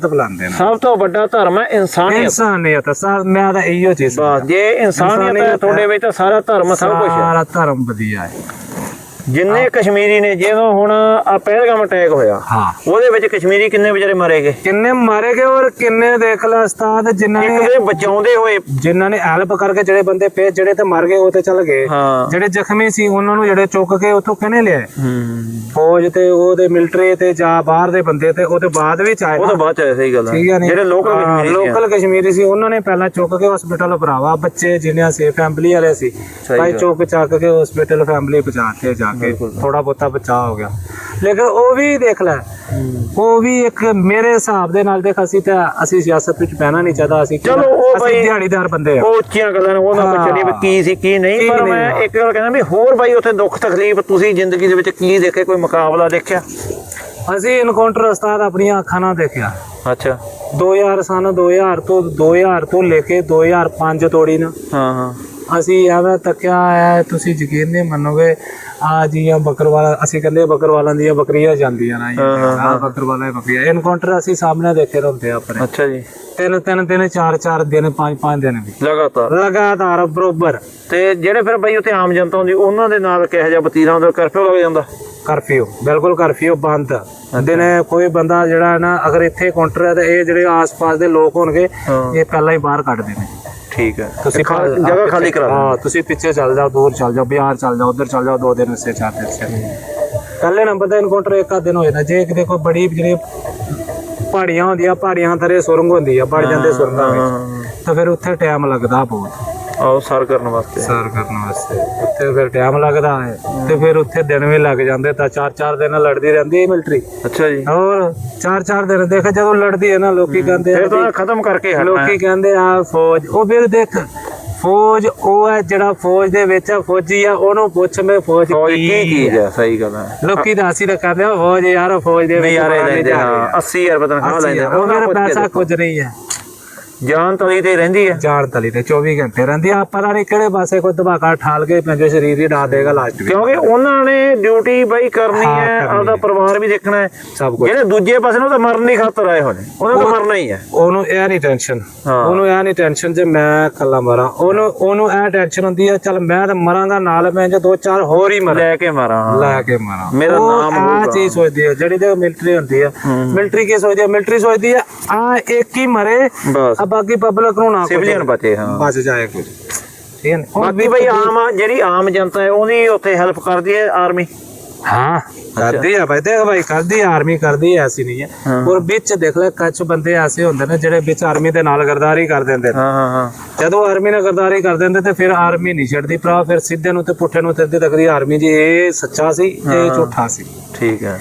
ਫੈਲਾਉਂਦੇ ਨੇ। ਸਭ ਤੋਂ ਵੱਡਾ ਧਰਮ ਹੈ ਇਨਸਾਨੀਅਤ। ਇਨਸਾਨੀਅਤ ਸਾ- ਮੈਂ ਤਾਂ ਇਹੋ ਚੀਜ਼ ਬਸ ਜੇ ਇਨਸਾਨੀਅਤ ਹੈ ਤੁਹਾਡੇ ਵਿੱਚ ਤਾਂ ਸਾਰਾ ਧਰਮ ਸਭ ਕੁਝ ਹੈ। ਸਾਰਾ ਧਰਮ ਵਧੀਆ ਹੈ। ਜਿੰਨੇ ਕਸ਼ਮੀਰੀ ਨੇ ਜਦੋਂ ਹੁਣ ਆ ਪਹਿਲਗਾਮ ਅਟੈਕ ਹੋਇਆ ਹਾਂ। ਉਹਦੇ ਵਿੱਚ ਕਸ਼ਮੀਰੀ ਕਿੰਨੇ ਵਿਚਾਰੇ ਮਾਰੇ ਗਏ? ਕਿੰਨੇ ਮਾਰੇ ਗਏ ਔਰ ਕਿੰਨੇ ਦੇਖ ਲਾ ਉਸਤਾਦ ਜਿਨ੍ਹਾਂ ਇੱਕ ਨੇ ਦੇ ਬਚਾਉਂਦੇ ਹੋਏ। ਜਿਨ੍ਹਾਂ ਨੇ ਹੈਲਪ ਕਰਕੇ ਜਿਹੜੇ ਬੰਦੇ ਪੇ ਜਿਹੜੇ ਤੇ ਮਰ ਗਏ ਉਹ ਤੇ ਚਲ ਗਏ। ਜਿਹੜੇ ਜ਼ਖਮੀ ਸੀ ਉਹਨਾਂ ਨੂੰ ਜਿਹੜੇ ਚੁੱਕ ਕੇ ਉੱਥੋਂ ਕਿਹਨੇ ਲਿਆਏ? ਹੂੰ। ਫੌਜ ਤੇ ਉਹਦੇ ਮਿਲਟਰੀ ਤੇ ਜਾਂ ਬਾਹਰ ਦੇ ਬੰਦੇ ਤੇ ਉਹਦੇ ਬਾਅਦ ਵਿੱਚ ਆਏ। ਉਹ ਤਾਂ ਬਾਅਦ ਚ ਆਇਆ, ਸਹੀ ਗੱਲ ਹੈ? ਜਿਹੜੇ ਲੋਕਲ ਕਸ਼ਮੀਰੀ ਸੀ। ਲੋਕਲ ਕਸ਼ਮੀਰੀ ਸੀ ਉਹਨਾਂ ਨੇ ਪਹਿਲਾਂ ਚੁੱਕ ਕੇ ਹਸਪੀਟਲ ਭਰਾਵਾ ਬੱਚੇ ਜਿੰਨਿਆਂ ਸੀ ਫੈਮਿਲੀ ਵਾਲੇ ਸੀ। ਭਾਈ। ਚੁੱਕ ਚੱਕ ਕੇ ਹਸਪੀਟਲ ਫੈਮਿਲੀ ਪਹੁੰਚਾਤੇ ਜਾ ਕੇ ਥੋੜਾ ਬਹੁਤਾ ਬਚਾਅ ਹੋ ਗਿਆ। ਲੇਕਿਨ ਉਹ ਵੀ ਦੇਖ ਲੈ ਉਹ ਵੀ ਇੱਕ ਮੇਰੇ ਹਿਸਾਬ ਦੇ ਨਾਲ ਦੇਖ ਅਸੀਂ ਤਾਂ ਅਸੀਂ ਸਿਆਸਤ ਵਿੱਚ ਪੈਣਾ ਨਹੀਂ ਚਾਹਦਾ ਅਸੀਂ ਚਲੋ ਉਹ ਬਈ- ਦਿਹਾੜੀਦਾਰ ਬੰਦੇ ਆ। ਉਹ ਉੱਚੀਆਂ ਗੱਲਾਂ ਨੇ ਉਹਨਾਂ ਹਾਂ। ਪੁੱਛਣੀ ਵੀ ਕੀ ਸੀ ਕੀ ਨਹੀਂ ਪਰ ਮੈਂ। ਇੱਕ ਗੱਲ ਕਹਿੰਦਾ ਵੀ ਹੋਰ ਬਾਈ ਉੱਥੇ ਦੁੱਖ ਤਕਲੀਫ ਤੁਸੀਂ ਜ਼ਿੰਦਗੀ ਦੇ ਵਿੱਚ ਕੀ ਦੇਖੇ ਕੋਈ ਮੁਕਾਬਲਾ ਦੇਖਿਆ? ਅਸੀਂ ਇਨਕਾਊਂਟਰ ਉਸਤਾਦ ਆਪਣੀਆਂ ਅੱਖਾਂ ਨਾਲ ਦੇਖਿਆ। ਅੱਛਾ। 2000 ਸਨ 2000 ਤੋਂ 2000 ਤੋਂ ਲੈ ਕੇ 2005 ਤੋੜੀ ਨਾ। ਹਾਂ ਹਾਂ। ਅਸੀਂ ਐਵੇਂ ਤੱਕਿਆ ਹੈ ਤੁਸੀਂ ਯਕੀਨ ਨਹੀਂ ਮੰਨੋਗੇ ਆ ਜੀਆਂ ਬੱਕਰਵਾਲਾ ਅਸੀਂ ਕਹਿੰਦੇ ਬੱਕਰਵਾਲਾਂ ਦੀਆਂ ਬੱਕਰੀਆਂ ਜਾਂਦੀਆਂ ਨਾ ਆ ਬੱਕਰਵਾਲਾ ਦੀਆਂ ਬੱਕਰੀਆਂ। ਇਨਕਾਊਂਟਰ ਅਸੀਂ ਸਾਹਮਣੇ ਦੇਖੇ ਹੁੰਦੇ ਆ ਆਪਣੇ। ਅੱਛਾ ਜੀ। ਤਿੰਨ ਤਿੰਨ ਦਿਨ ਚਾਰ ਚਾਰ ਦਿਨ ਪੰਜ ਪੰਜ ਦਿਨ ਵੀ। ਲਗਾਤਾਰ। ਲਗਾਤਾਰ ਬਰੋਬਰ। ਤੇ ਜਿਹੜੇ ਫਿਰ ਬਾਈ ਉੱਥੇ ਆਮ ਜਨਤਾ ਹੁੰਦੀ ਉਹਨਾਂ ਦੇ ਨਾਲ ਕਿਹੋ ਜਿਹਾ ਵਤੀਰਾ ਹੁੰਦਾ? ਕਰਫਿਊ ਲੱਗ ਜਾਂਦਾ। ਕਰਫਿਊ ਬਿਲਕੁਲ ਕਰਫਿਊ ਬੰਦ। ਦਿਨੇ ਕੋਈ ਬੰਦਾ ਜਿਹੜਾ ਨਾ ਅਗਰ ਇੱਥੇ ਕਾਊਂਟਰ ਹੈ ਤਾਂ ਇਹ ਜਿਹੜੇ ਆਸ-ਪਾਸ ਦੇ ਲੋਕ ਹੋਣਗੇ। ਇਹ ਪਹਿਲਾਂ ਹੀ ਬਾਹਰ ਕੱਢਦੇ ਨੇ ਠੀਕ ਹੈ। ਤੁਸੀਂ ਖਾ- ਜਗ੍ਹਾ ਖਾਲੀ ਕਰਾ ਹਾਂ ਤੁਸੀਂ ਪਿੱਛੇ ਚੱਲ ਜਾਓ ਦੂਰ ਚੱਲ ਜਾਓ ਬਿਹਾਰ ਚੱਲ ਜਾਓ ਉਧਰ ਚੱਲ ਜਾਓ ਦੋ ਦਿਨ ਸੇ ਚਾਰ ਦਿਨ ਸੇ ਪਹਿਲੇ ਨੰਬਰ ਦਾ ਇਨਕਾਊਂਟਰ ਇੱਕ ਆਧ ਦਿਨ ਹੋ ਜਾਂਦਾ। ਜੇ ਕਿਤੇ ਕੋਈ ਬੜੀ ਜਿਹੜੀ ਪਹਾੜੀਆਂ ਹੁੰਦੀਆਂ ਪਹਾੜੀਆਂ ਥਰੇ ਸੁਰੰਗ ਹੁੰਦੀ ਆ ਵੜ ਜਾਂਦੇ ਸੁਰੰਗਾਂ ਵਿੱਚ ਤਾਂ ਫਿਰ ਉੱਥੇ ਟਾਈਮ ਲੱਗਦਾ ਬਹੁਤ। ਆਓ ਸਰ ਕਰਨ ਵਾਸਤੇ। ਸਰ ਕਰਨ ਵਾਸਤੇ। ਉੱਥੇ ਫਿਰ ਟਾਈਮ ਲੱਗਦਾ ਹੈ ਤੇ ਫਿਰ ਉੱਥੇ ਦਿਨ ਵੀ ਲੱਗ ਜਾਂਦੇ ਤਾਂ ਚਾਰ ਚਾਰ ਦਿਨ ਲੜਦੀ ਰਹਿੰਦੀ ਹੈ ਮਿਲਟਰੀ ਅੱਛਾ ਜੀ। ਹੋਰ ਚਾਰ ਚਾਰ ਦਿਨ ਦੇਖ ਜਦੋਂ ਲੜਦੀ ਹੈ ਨਾ ਲੋਕੀ ਕਹਿੰਦੇ ਆ ਫਿਰ ਤਾਂ ਖਤਮ ਕਰਕੇ ਹਟਣਾ। ਲੋਕੀ ਕਹਿੰਦੇ ਆ ਫੌਜ ਉਹ ਫਿਰ ਦੇਖ ਫੌਜ ਉਹ ਹੈ ਜਿਹੜਾ ਫੌਜ ਦੇ ਵਿੱਚ ਆ ਫੌਜੀ ਆ ਉਹਨੂੰ ਪੁੱਛ ਮੈਂ ਫੌਜ ਕੀ ਕੀ ਚੀਜ਼ ਹੈ ਸਹੀ ਗੱਲ ਹੈ ਲੋਕੀ ਤਾਂ ਅਸੀਂ ਤਾਂ ਕਰਦੇ ਆ ਫੌਜ ਯਾਰ ਫੌਜ ਦੇ ਵਿੱਚ ਨਜ਼ਾਰੇ ਬਾਹਰ ਲੈਂਦੇ ਜਾ ਰਹੇ। ਹਾਂ ਆ। 80000 ਰੁਪਏ ਤਨਖਾਹ ਲੈਂਦੇ ਆ, ਉਹਨਾਂ ਦਾ ਪੈਸਾ ਕੁਝ ਨਹੀਂ ਹੈ। ਜਾਨ ਤਲੀ ਤੇ ਰਹਿੰਦੀ ਹੈ ਜਾਨ ਤਲੀ ਤੇ 24 ਘੰਟੇ ਰਹਿੰਦੀ ਆ। ਪਤਾ ਨਹੀਂ ਕਿਹੜੇ ਪਾਸੇ ਕੋਈ ਧਮਾਕਾ ਠਾਲ ਕੇ ਪੰਜੇ ਸਰੀਰ ਹੀ ਡਾ ਦੇਗਾ ਲਾਸਟ ਵਿੱਚ ਕਿਉਂਕਿ ਉਹਨਾਂ ਨੇ ਡਿਊਟੀ ਬਈ ਕਰਨੀ ਹਾਂ, ਆਪਦਾ। ਪਰਿਵਾਰ ਵੀ ਦੇਖਣਾ ਹੈ। ਸਭ ਕੁਝ ਜਿਹੜੇ ਦੂਜੇ ਪਾਸੇ ਨੂੰ ਤਾਂ ਮਰਨ ਦੀ ਖਾਤਰ ਆਏ ਹੋਣੇ ਉਹਨਾਂ ਤਾਂ ਮਰਨਾ ਹੀ ਹੈ। ਉਹਨੂੰ ਇਹ ਨਹੀਂ ਟੈਨਸ਼ਨ। ਉਹਨੂੰ ਇਹ ਨਹੀਂ ਟੈਨਸ਼ਨ ਜੇ ਮੈਂ ਕੱਲਾ ਮਰਾਂ। ਉਹਨੂੰ ਉਹਨੂੰ ਇਹ ਟੈਨਸ਼ਨ ਹੁੰਦੀ ਹੈ ਚਲ ਮੈਂ ਤਾਂ ਮਰਾਂਗਾ ਨਾਲ ਮੈਂ ਜੇ ਦੋ ਚਾਰ ਹੋਰ ਹੀ ਮਰਾਂ। ਲੈ ਕੇ ਮਾਰਾਂ। ਲੈ ਕੇ ਮਾਰਾਂ। ਮੇਰਾ ਨਾਮ ਹੋਊਗਾ। ਚੀਜ਼ ਸੋਚਦੀ ਹੈ ਜਿਹੜੀ ਤੇ ਮਿਲਟਰੀ ਹੁੰਦੀ ਹੈ। ਮਿਲਟਰੀ ਕੀ ਸੋਚਦੀ ਹੈ ਮਿਲਟਰੀ ਸੋਚਦੀ ਹੈ ਆ ਇੱਕ ਹੀ ਮਰੇ। ਬਸ। ਆ ਬਾਕੀ ਪਬਲਿਕ ਨੂੰ ਨਾ ਕੁਛ ਸਿਵਲੀਅਨ ਬਚੇ ਹਾਂ। ਬਚ ਜਾਏ ਕੁਝ। ਠੀਕ ਹੈ ਨਾ? ਹੁਣ ਬਾਕੀ ਬਈ ਆਮ ਜਿਹੜੀ ਆਮ ਜਨਤਾ ਹੈ ਉਹਦੀ ਉੱਥੇ ਹੈਲਪ ਕਰਦੀ ਹੈ ਆਰਮੀ ਹਾਂ। ਕਰਦੀ ਆ ਭਾਈ ਦੇਖ ਭਾਈ ਕਰਦੀ ਆ ਆਰਮੀ ਕਰਦੀ ਆ ਐਸੀ ਨਹੀਂ ਹੈ। ਹਾਂ। ਔਰ ਵਿੱਚ ਦੇਖ ਲੈ ਕੁਝ ਬੰਦੇ ਐਸੇ ਹੁੰਦੇ ਨੇ ਜਿਹੜੇ ਵਿੱਚ ਆਰਮੀ ਦੇ ਨਾਲ ਗਰਦਾਰੀ ਕਰ ਦਿੰਦੇ ਨੇ। ਹਾਂ ਹਾਂ ਹਾਂ। ਜਦੋਂ ਆਰਮੀ ਨਾਲ ਗਰਦਾਰੀ ਕਰ ਦਿੰਦੇ ਤੇ ਫਿਰ ਆਰਮੀ ਨਹੀਂ ਛੱਡਦੀ। ਭਰਾ ਫਿਰ ਸਿੱਧੇ ਨੂੰ ਤੇ ਪੁੱਠੇ ਨੂੰ ਤੇ ਅੱਧੀ ਤੱਕਦੀ ਆਰਮੀ ਜੀ ਇਹ ਸੱਚਾ ਸੀ ਇਹ ਝੂਠਾ ਸੀ। ਠੀਕ ਹੈ।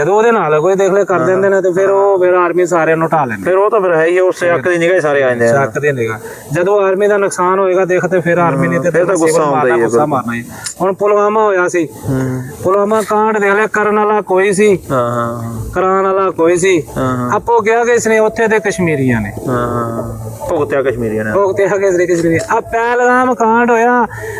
ਜਦੋਂ ਉਹਦੇ ਨਾਲ ਕੋਈ ਦੇਖ ਲੈ ਕਰ ਦਿੰਦੇ ਨੇ ਤੇ ਫਿਰ ਉਹ ਫਿਰ ਆਰਮੀ ਸਾਰਿਆਂ ਨੂੰ ਢਾ ਲੈਂਦੇ। ਫਿਰ ਉਹ ਤਾਂ ਫਿਰ ਹੈ ਹੀ ਉਸੇ ਅੱਖ ਦੀ ਨਿਗਾਹ ਹੀ ਸਾਰੇ ਆ ਜਾਂਦੇ ਆ। ਸ਼ੱਕ ਦੇ ਨਿਗਾ ਜਦੋਂ ਆਰਮੀ ਦਾ ਨੁਕਸਾਨ ਹੋਏਗਾ ਦੇਖ ਤੇ ਫਿਰ ਆਰਮੀ ਨੇ ਤੇ ਫਿਰ ਤਾਂ ਗੁੱਸਾ ਆਉਂਦਾ ਹੀ ਹੈ, ਗੁੱਸਾ ਮਾਰਨਾ ਹੀ। ਹੁਣ ਪੁਲਵਾਮਾ ਹੋਇਆ ਸੀ। ਹੂੰ। ਪੁਲਵਾਮਾ ਕਾਂਡ ਦੇਖ ਲੈ ਕਰਨ ਵਾਲਾ ਕੋਈ ਸੀ। ਹਾਂ ਹਾਂ ਕਰਾਉਣ ਵਾਲਾ ਕੋਈ ਸੀ। ਹਾਂ ਹਾਂ। ਆਪੋ ਗਿਆ ਕਿ ਇਸਨੇ ਉੱਥੇ ਦੇ ਕਸ਼ਮੀਰੀਆਂ ਨੇ। ਹਾਂ। ਭੁਗਤਿਆ ਕਸ਼ਮੀਰੀਆਂ ਨੇ। ਲੋਕ ਤੇ ਹਗੇ ਸ੍ਰੀ ਕਸ਼ਮੀਰੀ ਆ ਪਹਿਲਗਾਮ ਕਾਂਡ ਹੋਇਆ।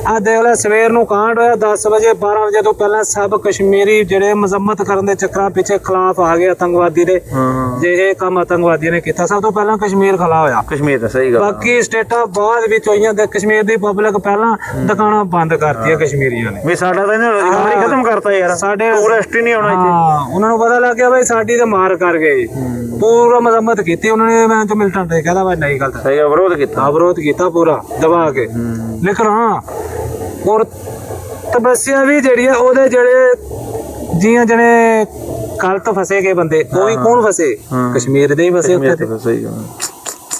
ਆ ਦੇਖ ਲੈ ਸਵੇਰ ਨੂੰ ਕਾਂਡ ਹੋਇਆ 10 ਵਜੇ 12 ਵਜੇ ਤੋਂ ਪਹਿਲਾਂ ਸਭ ਕਸ਼ਮੀਰੀ ਜਿਹੜੇ ਮਜ਼ਮਤ ਕਰਨ ਦੇ ਚੱਕਰਾਂ ਪਿੱਛੇ ਖਿਲਾਫ ਆ ਗਏ ਆਤੰਕਵਾਦੀ ਦੇ। ਹਾਂ ਜੇ ਇਹ ਕੰਮ ਆਤੰਕਵਾਦੀਆਂ ਨੇ ਕੀਤਾ ਸਭ ਤੋਂ ਪਹਿਲਾਂ ਕਸ਼ਮੀਰ ਖਲਾ ਹੋਇਆ। ਕਸ਼ਮੀਰ ਤਾਂ ਸਹੀ ਗੱਲ ਆ। ਬਾਕੀ ਸਟੇਟਾਂ ਬਾਅਦ ਵਿੱਚ ਹੋਈਆਂ ਤੇ ਕਸ਼ਮੀਰ ਦੀ ਪਬਲਿਕ ਪਹਿਲਾਂ ਦੁਕਾਨਾਂ ਬੰਦ ਕਰਤੀਆਂ ਕਸ਼ਮੀਰੀਆਂ ਨੇ। ਵੀ ਸਾਡਾ ਤਾਂ ਇਹਨਾਂ ਰੋਜ਼ਗਾਰ ਹੀ। ਖਤਮ ਕਰਤਾ ਯਾਰ। ਸਾਡੇ ਟੂਰਿਸਟ ਹੀ ਨਹੀਂ ਆਉਣਾ ਇੱਥੇ। ਹਾਂ ਉਹਨਾਂ ਨੂੰ ਪਤਾ ਲੱਗ ਗਿਆ ਬਈ ਸਾਡੀ ਤੇ ਮਾਰ ਕਰ ਗਏ। ਪੂਰਾ ਮਜ਼ਮਤ ਕੀਤੀ ਉਹਨਾਂ ਨੇ ਮੈਂ ਤਾਂ ਮਿਲਟਨ ਤੇ ਕਹਿੰਦਾ ਬਈ ਨਹੀਂ ਗਲਤ ਸਹੀ ਵਿਰੋਧ ਕੀਤਾ। ਅਵਰੋਧ ਕੀਤਾ ਪੂਰਾ ਦਬਾ ਕੇ। ਲੇਕਿਨ ਹਾਂ ਔਰ ਤਪੱਸਿਆ ਵੀ ਜਿਹੜੀ ਆ ਉਹਦੇ ਜਿਹੜੇ ਜੀਆਂ ਜਿਹੜੇ ਗਲਤ ਫਸੇ ਗਏ ਬੰਦੇ ਉਹ ਵੀ ਕੌਣ ਫਸੇ? ਹਾਂ। ਕਸ਼ਮੀਰ ਦੇ ਹੀ ਫਸੇ ਉੱਥੇ ਸਹੀ ਗੱਲ।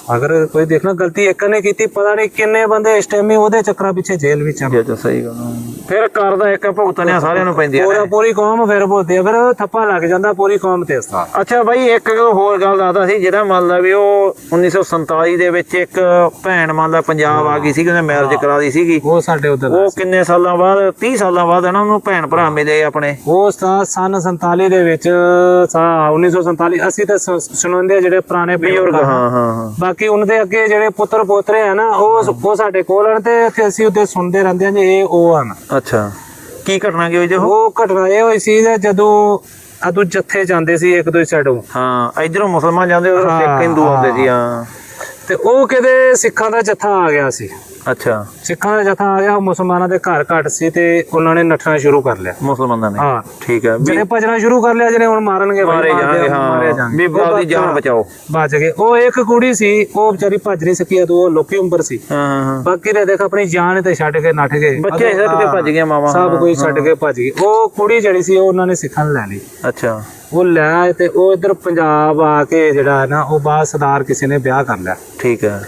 ਅਗਰ ਕੋਈ ਦੇਖਣਾ ਗਲਤੀ ਇੱਕ ਨੇ ਕੀਤੀ ਪਤਾ ਨਹੀਂ ਕਿੰਨੇ ਬੰਦੇ ਇਸ ਟਾਈਮ ਹੀ ਉਹਦੇ ਚੱਕਰਾਂ ਪਿੱਛੇ ਜੇਲ੍ਹ ਵਿੱਚ ਆ। ਇਹ ਤਾਂ ਸਹੀ ਗੱਲ ਆ। ਫਿਰ ਕਰਦਾ ਇੱਕ ਭੁਗਤਣਿਆ ਸਾਰਿਆਂ ਨੂੰ ਪੈਂਦੀਆਂ ਨੇ ਪੂਰੀ ਕੌਮ ਫਿਰ ਬੋਲਦੀ ਆ ਫਿਰ ਥੱਪਾ ਲੱਗ ਜਾਂਦਾ ਪੂਰੀ ਕੌਮ ਤੇ ਉਸਦਾ ਅੱਛਾ ਬਾਈ ਇੱਕ ਹੋਰ ਗੱਲ ਦੱਸਦਾ ਸੀ ਜਿਹੜਾ ਮੰਨ ਲਾ ਵੀ ਉਹ 1947 ਦੇ ਵਿੱਚ ਇੱਕ ਭੈਣ ਮੰਨ ਲਾ ਪੰਜਾਬ ਆ ਗਈ ਸੀ ਉਹਨੇ ਮੈਰਿਜ ਕਰਾ ਦੀ ਸੀਗੀ। ਉਹ ਸਾਡੇ ਉਧਰ ਉਹ ਕਿੰਨੇ ਸਾਲਾਂ ਬਾਅਦ 30 ਸਾਲਾਂ ਬਾਅਦ ਇਹਨਾਂ ਨੂੰ ਭੈਣ ਭਰਾ ਮਿਲੇ ਆਪਣੇ। ਉਹ ਸਾ ਸਨ 47 ਦੇ ਵਿੱਚ ਸਾ 1947 ਅਸੀਂ ਤਾਂ ਸੁਣਾਉਂਦੇ ਜਿਹੜੇ ਪੁਰਾਣੇ ਬਜ਼ੁਰਗ ਹਾਂ ਹਾਂ ਹਾਂ। ਬਾਕੀ ਉਹਨਾਂ ਦੇ ਅੱਗੇ ਜਿਹੜੇ ਪੁੱਤਰ ਪੋਤਰੇ ਆ ਨਾ ਉਹ ਉਹ ਸਾਡੇ ਕੋਲ ਹਨ ਤੇ ਇੱਥੇ ਅਸੀਂ ਉਹਦੇ ਸੁਣਦੇ ਰਹਿੰਦੇ ਹਾਂ ਜੀ ਇਹ ਉਹ ਹਨ ਅੱਛਾ। ਕੀ ਘਟਨਾ ਕੀ ਹੋਈ ਜੇ ਉਹ? ਘਟਨਾ ਇਹ ਹੋਈ ਸੀ ਜਦੋਂ ਅਦੂ ਜੱਥੇ ਜਾਂਦੇ ਸੀ ਇੱਕ ਦੂਜੇ ਸਾਈਡੋਂ। ਹਾਂ ਇਧਰੋਂ ਮੁਸਲਮਾਨ ਜਾਂਦੇ ਉਧਰੋਂ ਸਿੱਖ ਹਿੰਦੂ ਆਉਂਦੇ ਸੀ ਹਾਂ। ਤੇ ਉਹ ਕਿਤੇ ਸਿੱਖਾਂ ਦਾ ਜੱਥਾ ਆ ਗਿਆ ਸੀ। ਅੱਛਾ। ਸਿੱਖਾਂ ਦਾ ਜੱਥਾ ਆ ਗਿਆ ਉਹ ਮੁਸਲਮਾਨਾਂ ਦੇ ਘਰ ਘਟ ਸੀ ਤੇ ਉਹਨਾਂ ਨੇ ਨੱਠਣਾ ਸ਼ੁਰੂ ਕਰ ਲਿਆ। ਮੁਸਲਮਾਨਾਂ ਨੇ। ਹਾਂ। ਠੀਕ ਹੈ। ਜਿਹਨੇ ਭਜਣਾ ਸ਼ੁਰੂ ਕਰ ਲਿਆ ਜਿਹਨੇ ਹੁਣ ਮਾਰਨਗੇ ਮਾਰੇ ਜਾਣਗੇ ਹਾਂ। ਵੀ ਆਪਦੀ ਜਾਨ ਬਚ- ਬਚਾਓ। ਬਚ ਗਏ। ਉਹ ਇੱਕ ਕੁੜੀ ਸੀ ਉਹ ਵਿਚਾਰੀ ਭੱਜ ਨਹੀਂ ਸਕੀ ਉਹ ਲੋਕੀ ਉਮਰ ਸੀ। ਹਾਂ ਹਾਂ ਹਾਂ। ਬਾਕੀ ਦੇ ਦੇਖ ਆਪਣੀ ਜਾਨ ਤੇ ਛੱਡ ਕੇ ਨੱਠ ਗਏ। ਬੱਚੇ ਛੱਡ ਕੇ ਭੱਜ ਗਏ ਮਾਵਾਂ। ਸਭ ਕੋਈ ਛੱਡ ਕੇ ਭੱਜ ਗਏ। ਉਹ ਕੁੜੀ ਜਿਹੜੀ ਸੀ ਉਹ ਉਹਨਾਂ ਨੇ ਸਿੱਖਣ ਲੈ ਲਈ। ਅੱਛਾ। ਉਹ ਲੈ ਆਏ ਤੇ ਉਹ ਇਧਰ ਪੰਜਾਬ ਆ ਕੇ ਜਿਹੜਾ ਨਾ ਉਹ ਬਾਅਦ ਸਰਦਾਰ ਕਿਸੇ ਨੇ ਵਿਆਹ ਕਰ ਲਿਆ। ਠੀਕ ਹੈ।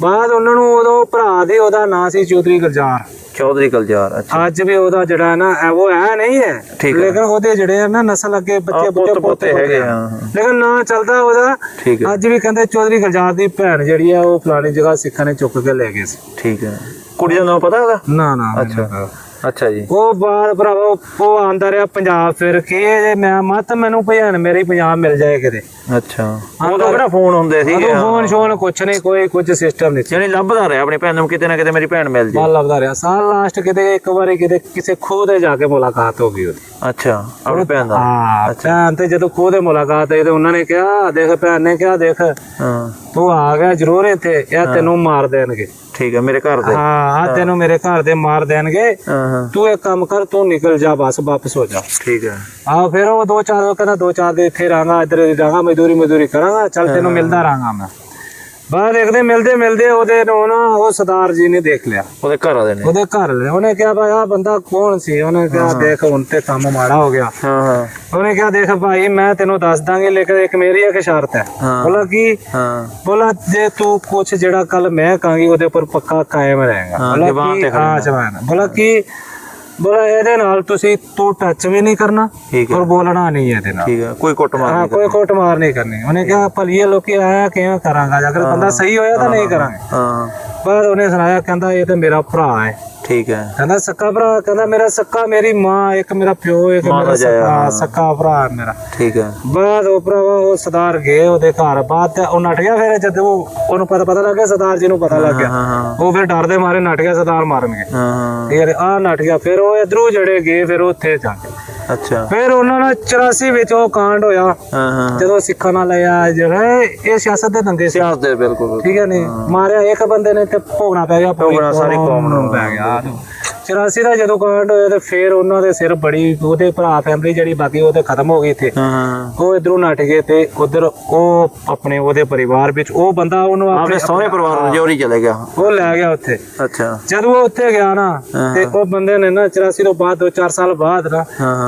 ਬਾਅਦ ਉਹਨਾਂ ਨੂੰ ਉਦੋਂ ਭਰਾ ਦੇ ਉਹਦਾ ਨਾਂ ਸੀ ਚੌਧਰੀ ਗੁਰਜਾਰ ਚੌਧਰੀ ਕਲਜਾਰ ਅੱਛਾ। ਅੱਜ ਵੀ ਉਹਦਾ ਜਿਹੜਾ ਨਾ ਇਹ ਉਹ ਹੈ ਨਹੀਂ ਹੈ। ਠੀਕ ਹੈ। ਲੇਕਿਨ ਉਹਦੇ ਜਿਹੜੇ ਨਾ ਨਸਲ ਅੱਗੇ ਬੱਚੇ ਬੱਚੇ ਪੁੱਤ ਹੈਗੇ ਹਾਂ। ਲੇਕਿਨ ਨਾਂ ਚੱਲਦਾ ਉਹਦਾ। ਠੀਕ ਹੈ। ਅੱਜ ਵੀ ਕਹਿੰਦੇ ਚੌਧਰੀ ਗੁਰਜਾਰ ਦੀ ਭੈਣ ਜਿਹੜੀ ਆ ਉਹ ਫਲਾਣੀ ਜਗ੍ਹਾ ਸਿੱਖਾਂ ਨੇ ਚੁੱਕ ਕੇ ਲੈ ਗਏ ਸੀ। ਠੀਕ ਹੈ। ਕੁੜੀ ਦਾ ਨਾਮ ਪਤਾ ਉਹਦਾ? ਨਾ ਨਾ ਅੱਛਾ। ਅੱਛਾ ਜੀ। ਉਹ ਬਾਅਦ ਭਰਾਵਾ ਉਹ- ਉਹ ਆਂਦਾ ਰਿਹਾ ਪੰਜਾਬ ਫਿਰ ਕੇ ਜੇ ਮੈਂ ਮਤ ਮੈਨੂੰ ਭੈਣ ਮੇਰੀ ਪੰਜਾਬ ਮਿਲ ਜਾਏ ਕਿਤੇ। ਅੱਛਾ। ਉਦੋਂ ਕਿਹੜਾ ਫੋਨ ਹੁੰਦੇ ਸੀ ਉਦੋਂ ਫੋਨ ਸ਼ੋਨ ਕੁਛ ਨਹੀਂ ਕੋਈ ਕੁਝ ਸਿਸਟਮ ਨਹੀਂ ਸੀ। ਲੱਭਦਾ ਰਿਹਾ ਆਪਣੀ ਭੈਣ ਨੂੰ ਕਿਤੇ ਨਾ ਕਿਤੇ ਮੇਰੀ ਭੈਣ ਮਿਲ ਜੇ। ਬਾਲ ਲੱਭਦਾ ਰਿਹਾ। ਸਾਲ ਲਾਸਟ ਕਿਤੇ ਇੱਕ ਵਾਰੀ ਕਿਤੇ ਕਿਸੇ ਖੂਹ ਤੇ ਜਾ ਕੇ ਮੁਲਾਕਾਤ ਹੋ ਗਈ ਉਹਦੀ। ਅੱਛਾ ਆਪਣੀ ਭੈਣ ਦਾ ਹਾਂ ਭੈਣ ਤੇ ਜਦੋਂ ਖੂਹ ਤੇ ਮੁਲਾਕਾਤ ਹੋਈ ਤੇ ਉਹਨਾਂ ਨੇ ਕਿਹਾ ਦੇਖ ਭੈਣ ਨੇ ਕਿਹਾ ਦੇਖ ਹਾਂ। ਤੂੰ ਆ ਗਿਆ ਜ਼ਰੂਰ ਇੱਥੇ ਇਹ ਤੈਨੂੰ ਮਾਰ ਦੇਣਗੇ। ਠੀਕ ਹੈ ਮੇਰੇ ਘਰ ਦੇ। ਹਾਂ ਆ ਤੈਨੂੰ ਮੇਰੇ ਘਰ ਦੇ ਮਾਰ ਦੇਣਗੇ। ਹਾਂ। ਹਾਂ। ਤੂੰ ਇੱਕ ਕੰਮ ਕਰ ਤੂੰ ਨਿਕਲ ਜਾ ਬਸ ਵਾਪਸ ਹੋ ਜਾ। ਠੀਕ ਹੈ। ਆ ਫਿਰ ਉਹ ਦੋ ਚਾਰ ਕਹਿੰਦਾ ਦੋ ਚਾਰ ਦੇ ਇੱਥੇ ਰਾਂਗਾ ਇੱਧਰ ਰਾਂਗਾ ਮਜ਼ਦੂਰੀ ਮਜ਼ਦੂਰੀ ਕਰਾਂਗਾ ਚੱਲ ਤੈਨੂੰ ਮਿਲਦਾ ਰਾਂਗਾ ਮੈਂ। ਬਾਹਰ ਦੇਖਦੇ ਮਿਲਦੇ ਮਿਲਦੇ ਉਹਦੇ ਨੂੰ ਨਾ ਉਹ ਸਰਦਾਰ ਜੀ ਨੇ ਦੇਖ ਲਿਆ। ਉਹਦੇ ਘਰ ਵਾਲੇ ਨੇ? ਉਹਦੇ ਘਰ ਲੈ ਉਹਨੇ ਕਿਹਾ ਭਾਈ ਆ ਬੰਦਾ ਕੌਣ ਸੀ? ਉਹਨੇ ਕਿਹਾ ਦੇਖ ਹੁਣ ਤੇ ਕੰਮ ਮਾੜਾ ਹੋ ਗਿਆ। ਹਾਂ ਹਾਂ। ਉਹਨੇ ਕਿਹਾ ਦੇਖ ਭਾਈ ਮੈਂ ਤੈਨੂੰ ਦੱਸ ਦਾਂਗੇ ਲੇਕਿਨ ਇੱਕ ਮੇਰੀ ਇੱਕ ਸ਼ਰਤ ਹੈ। ਬੋਲਾ ਕੀ? ਹਾਂ। ਬੋਲਾ ਜੇ ਤੂੰ ਕੁਛ ਜਿਹੜਾ ਕੱਲ ਮੈਂ ਕਹਾਂਗੀ ਉਹਦੇ ਉੱਪਰ ਪੱਕਾ ਕਾਇਮ ਰਹੇਗਾ। ਬੋਲਾ ਕੀ? ਹਾਂ ਜਵਾਨ ਬੋਲਾ ਕੀ? ਬੋਲਾ ਇਹਦੇ ਨਾਲ ਤੁਸੀਂ ਤੂੰ ਟੱਚ ਵੀ ਨਹੀਂ ਕਰਨਾ ਠੀਕ ਹੈ। ਔਰ ਬੋਲਣਾ ਨਹੀਂ ਇਹਦੇ ਨਾਲ। ਠੀਕ ਹੈ ਕੋਈ ਕੁੱਟ ਮਾਰ ਹਾਂ ਨਹੀਂ ਕੋਈ ਕੋਟ ਮਾਰ ਨਹੀਂ ਕਰਨੀ। ਉਹਨੇ ਕਿਹਾ ਭਲੀਏ ਲੋਕੀ ਆਇਆ ਕਿਵੇਂ ਕਰਾਂਗਾ? ਅਗਰ ਬੰਦਾ ਸਹੀ ਹੋਇਆ ਤਾਂ ਨਹੀਂ ਕਰਾਂਗੇ। ਹਾਂ। ਬਾਅਦ ਉਹਨੇ ਸੁਣਾਇਆ ਕਹਿੰਦਾ ਇਹ ਤਾਂ ਮੇਰਾ ਭਰਾ ਹੈ। ਠੀਕ ਹੈ। ਕਹਿੰਦਾ ਸੱਕਾ ਭਰਾ ਕਹਿੰਦਾ ਮੇਰਾ ਸੱਕਾ ਮੇਰੀ ਮਾਂ ਇੱਕ ਮੇਰਾ ਪਿਓ ਇੱਕ ਮਾਂ ਦਾ ਮੇਰਾ ਜਾਇਆ, ਸੱਕਾ ਹਾਂ। ਸੱਕਾ ਭਰਾ ਮੇਰਾ। ਠੀਕ ਹੈ। ਬਾਅਦ ਉਹ ਭਰਾਵਾ ਉਹ ਸਰਦਾਰ ਗਏ ਉਹਦੇ ਘਰ। ਬਾਅਦ ਤੇ ਉਹ ਨੱਟ ਗਿਆ ਫਿਰ ਜਦ ਉਹ ਉਹਨੂੰ ਪਤਾ ਪਤਾ ਲੱਗ ਗਿਆ ਸਰਦਾਰ ਜੀ ਨੂੰ ਪਤਾ ਲੱਗ ਗਿਆ। ਹਾਂ ਹਾਂ ਉਹ ਫਿਰ ਡਰਦੇ ਮਾਰੇ ਨੱਟ ਗਿਆ ਸਰਦਾਰ ਮਾਰਨਗੇ। ਹਾਂ ਹਾਂ। ਯਾਰ ਆ ਨੱਟ ਗਿਆ ਫਿਰ ਉਹ ਇਧਰੋਂ ਜਿਹੜੇ ਗਏ ਫਿਰ ਉੱਥੇ ਜਾ ਕੇ ਅੱਛਾ। ਫਿਰ ਉਹਨਾਂ ਨਾਲ 84 ਵਿੱਚ ਉਹ ਕਾਂਡ ਹੋਇਆ। ਹਾਂ ਹਾਂ ਜਦੋਂ ਸਿੱਖਾਂ ਨਾਲ ਆਇਆ ਜਿਹੜਾ ਇਹ ਸਿਆਸਤ ਦੇ ਦੰਗੇ ਸੀ। ਸਿਆਸਤ ਦੇ ਬਿਲਕੁਲ ਠੀਕ ਹੈ ਨਹੀਂ ਮਾਰਿਆ ਇੱਕ ਬੰਦੇ ਨੇ ਤੇ ਭੋਗਣਾ ਪੈ ਗਿਆ। ਭੋਗਣਾ ਸਾਰੀ ਕੌਮ ਨੂੰ। ਪੈ ਗਿਆ। 84 ਦਾ ਜਦੋਂ ਕਾਂਡ ਹੋਇਆ ਤੇ ਫਿਰ ਉਹਨਾਂ ਦੇ ਸਿਰ ਬੜੀ ਉਹਦੇ ਭਰਾ ਫੈਮਿਲੀ ਜਿਹੜੀ ਬਾਕੀ ਉਹ ਤੇ ਖਤਮ ਹੋ ਗਈ ਇੱਥੇ। ਹਾਂ ਉਹ ਇਧਰੋਂ ਨੱਠ ਗਏ ਤੇ ਉਧਰ ਉਹ ਆਪਣੇ ਉਹਦੇ ਪਰਿਵਾਰ ਵਿੱਚ ਉਹ ਬੰਦਾ ਉਹਨੂੰ ਆਪਣੇ ਸਹੁਰੇ ਪਰਿਵਾਰ ਨੂੰ ਜੋਰੀ ਚਲੇ ਗਿਆ। ਉਹ ਲੈ ਗਿਆ ਉੱਥੇ। ਅੱਛਾ। ਜਦੋਂ ਉਹ ਉੱਥੇ ਗਿਆ ਨਾ। ਤੇ ਉਹ ਬੰਦੇ ਨੇ ਨਾ 84 ਤੋਂ ਬਾਅਦ 2-4 ਸਾਲ ਬਾਅਦ ਨਾ